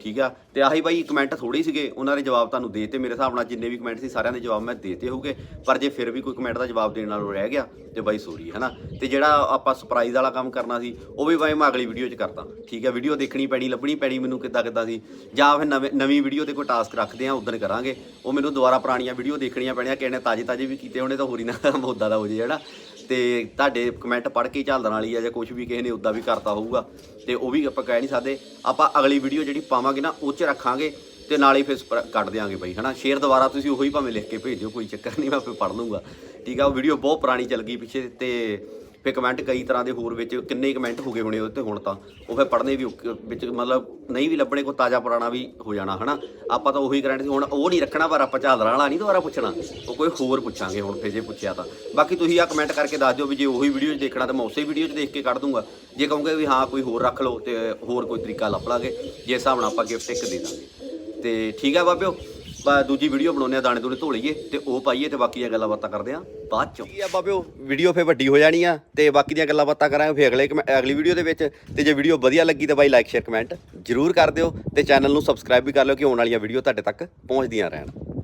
S1: ਠੀਕ ਆ? ਤੇ ਆਹੀ ਬਾਈ ਕਮੈਂਟ ਥੋੜੇ ਸੀਗੇ, ਉਹਨਾਂ ਦੇ ਜਵਾਬ ਤੁਹਾਨੂੰ ਦੇ ਤੇ ਮੇਰੇ ਹਿਸਾਬ ਨਾਲ ਜਿੰਨੇ ਵੀ ਕਮੈਂਟ ਸੀ ਸਾਰਿਆਂ ਦੇ ਜਵਾਬ ਮੈਂ ਦੇਤੇ ਹੋਗੇ ਪਰ ਜੇ ਫਿਰ ਵੀ ਕੋਈ ਕਮੈਂਟ ਦਾ ਜਵਾਬ ਦੇਣ ਨਾਲੋਂ ਰਹਿ ਗਿਆ, ਤੇ ਬਾਈ ਸੋਰੀ ਹੈ ਨਾ। ਤੇ ਜਿਹੜਾ ਆਪਾਂ ਸਰਪ੍ਰਾਈਜ਼ ਵਾਲਾ ਕੰਮ ਕਰਨਾ ਸੀ, ਉਹ ਵੀ ਬਾਈ ਮੈਂ ਅਗਲੀ ਵੀਡੀਓ 'ਚ ਕਰਦਾ। ਠੀਕ ਆ? ਵੀਡੀਓ ਦੇਖਣੀ ਪੈਣੀ, ਲੱਭਣੀ ਪੈਣੀ ਮੈਨੂੰ ਕਿੱਦਾਂ ਕਿੱਦਾਂ ਸੀ, ਜਾਂ ਫਿਰ ਨਵੇਂ, ਨਵੀਂ ਵੀਡੀਓ ਤੇ ਕੋਈ ਟਾਸਕ ਰੱਖਦੇ ਆ ਉਦੋਂ ਕਰਾਂਗੇ। ਉਹ ਮੈਨੂੰ ਦੁਬਾਰਾ ਪੁਰਾਣੀਆਂ ਵੀਡੀਓ ਦੇਖਣੀਆਂ ਪੈਣੀਆਂ, ਕਿਸੇ ਨੇ ਤਾਜ਼ੇ ਤਾਜ਼ੇ ਵੀ ਕੀਤੇ ਹੋਣੇ ਤਾਂ ਹੋਰੀ ਨਾ ਕੰਮ ਉੱਦਾਂ ਦਾ ਹੋ ਜੇ ਜਿਹੜਾ ਤੇ ਤੁਹਾਡੇ ਕਮੈਂਟ ਪੜ੍ਹ ਕੇ ਹੀ ਝਾਲਣ ਵਾਲੀ ਆ ਜਾਂ ਕੁਝ ਵੀ ਕਿਸੇ ਨੇ ਉਦਾਂ ਵੀ ਕਰਤਾ ਹੋਊਗਾ, ਤੇ ਉਹ ਵੀ ਆਪਾਂ ਕਹਿ ਨਹੀਂ ਸਕਦੇ। ਆਪਾਂ ਅਗਲੀ ਵੀਡੀਓ ਜਿਹੜੀ ਪਾਵਾਂਗੇ ਨਾ, ਉਹ 'ਚ ਰੱਖਾਂਗੇ ਤੇ ਨਾਲ ਹੀ ਫਿਰ ਕੱਢ ਦਿਆਂਗੇ ਬਈ, ਹਨਾ? ਸ਼ੇਅਰ ਦੁਬਾਰਾ ਤੁਸੀਂ ਉਹੀ ਭਾਵੇਂ ਲਿਖ ਕੇ ਭੇਜ ਦਿਓ ਕੋਈ ਚੱਕਰ ਨਹੀਂ, ਮੈਂ ਆਪੇ ਪੜ੍ਹ ਲੂੰਗਾ ਠੀਕ ਆ, ਉਹ ਵੀਡੀਓ ਬਹੁਤ ਪੁਰਾਣੀ ਚੱਲ ਗਈ ਪਿੱਛੇ ਤੇ ਫਿਰ ਕਮੈਂਟ ਕਈ ਤਰ੍ਹਾਂ ਦੇ ਹੋਰ ਵਿੱਚ ਕਿੰਨੇ ਕਮੈਂਟ ਹੋ ਗਏ ਹੋਣੇ ਉਹਦੇ ਤੇ ਹੁਣ ਤਾਂ। ਉਹ ਫਿਰ ਪੜ੍ਹਨੇ ਵੀ ਵਿੱਚ ਮਤਲਬ ਨਹੀਂ ਵੀ ਲੱਭਣੇ ਕੋ ਤਾਜ਼ਾ ਪੁਰਾਣਾ ਵੀ ਹੋ ਜਾਣਾ, ਹਨਾ? ਆਪਾਂ ਤਾਂ ਉਹੀ ਕਰੰਟ ਸੀ ਹੁਣ ਉਹ ਨਹੀਂ ਰੱਖਣਾ, ਪਰ ਆਪਾਂ ਝਾਲਰਾਂ ਵਾਲਾ ਨਹੀਂ ਦੁਬਾਰਾ ਪੁੱਛਣਾ। ਉਹ ਕੋਈ ਹੋਰ ਪੁੱਛਾਂਗੇ ਹੁਣ ਫਿਰ ਜੇ ਪੁੱਛਿਆ ਤਾਂ। ਬਾਕੀ ਤੁਸੀਂ ਆ ਕਮੈਂਟ ਕਰਕੇ ਦੱਸ ਦਿਓ ਵੀ ਜੇ ਉਹੀ ਵੀਡੀਓ 'ਚ ਦੇਖਣਾ ਤਾਂ ਮੈਂ ਉਸੇ ਵੀਡੀਓ 'ਚ ਦੇਖ ਕੇ ਕੱਢ ਦੂੰਗਾ। ਜੇ ਕਹੋਗੇ ਵੀ ਹਾਂ, ਕੋਈ ਹੋਰ ਰੱਖ ਲਓ ਤੇ ਹੋਰ ਕੋਈ ਤਰੀਕਾ ਲੱਭ ਲਾਂਗੇ। ਜੇ ਹਿਸਾਬ ਨਾਲ ਆਪਾਂ ਗਿਫਟ ਇੱਕ ਦੇ ਦਾਂਗੇ। ਤੇ ਠੀਕ ਆ ਬਾਬਿਓ? ਬਾ ਦੂਜੀ ਵੀਡੀਓ ਬਣਾਉਂਦੇ ਆ, ਦਾਣੇ ਦੂਣੇ ਧੋ ਲਈਏ ਤੇ ਉਹ ਪਾਈਏ ਤੇ ਬਾਕੀ ਦੀਆਂ ਗੱਲਾਂ ਬਾਤਾਂ ਕਰਦੇ ਆ, ਬਾਅਦ ਚੋਂ। ਕੀ ਆ ਬਾਬਿਓ? ਵੀਡੀਓ ਫੇ ਵੱਡੀ ਹੋ ਜਾਣੀ ਆ ਤੇ ਬਾਕੀ ਦੀਆਂ ਗੱਲਾਂ ਬਾਤਾਂ ਕਰਾਂਗੇ ਫੇ ਅਗਲੇ ਕਮੈ- ਅਗਲੀ ਵੀਡੀਓ ਦੇ ਵਿੱਚ ਤੇ ਜੇ ਵੀਡੀਓ ਵਧੀਆ ਲੱਗੀ ਤਾਂ ਬਾਈ ਲਾਈਕ, ਸ਼ੇਅਰ, ਕਮੈਂਟ ਜਰੂਰ ਕਰ ਦਿਓ ਤੇ ਚੈਨਲ ਨੂੰ ਸਬਸਕ੍ਰਾਈਬ ਵੀ ਕਰ ਲਿਓ ਕਿ ਆਉਣ ਵਾਲੀਆਂ ਵੀਡੀਓ ਤੁਹਾਡੇ ਤੱਕ ਪਹੁੰਚਦੀਆਂ ਰਹਿਣ।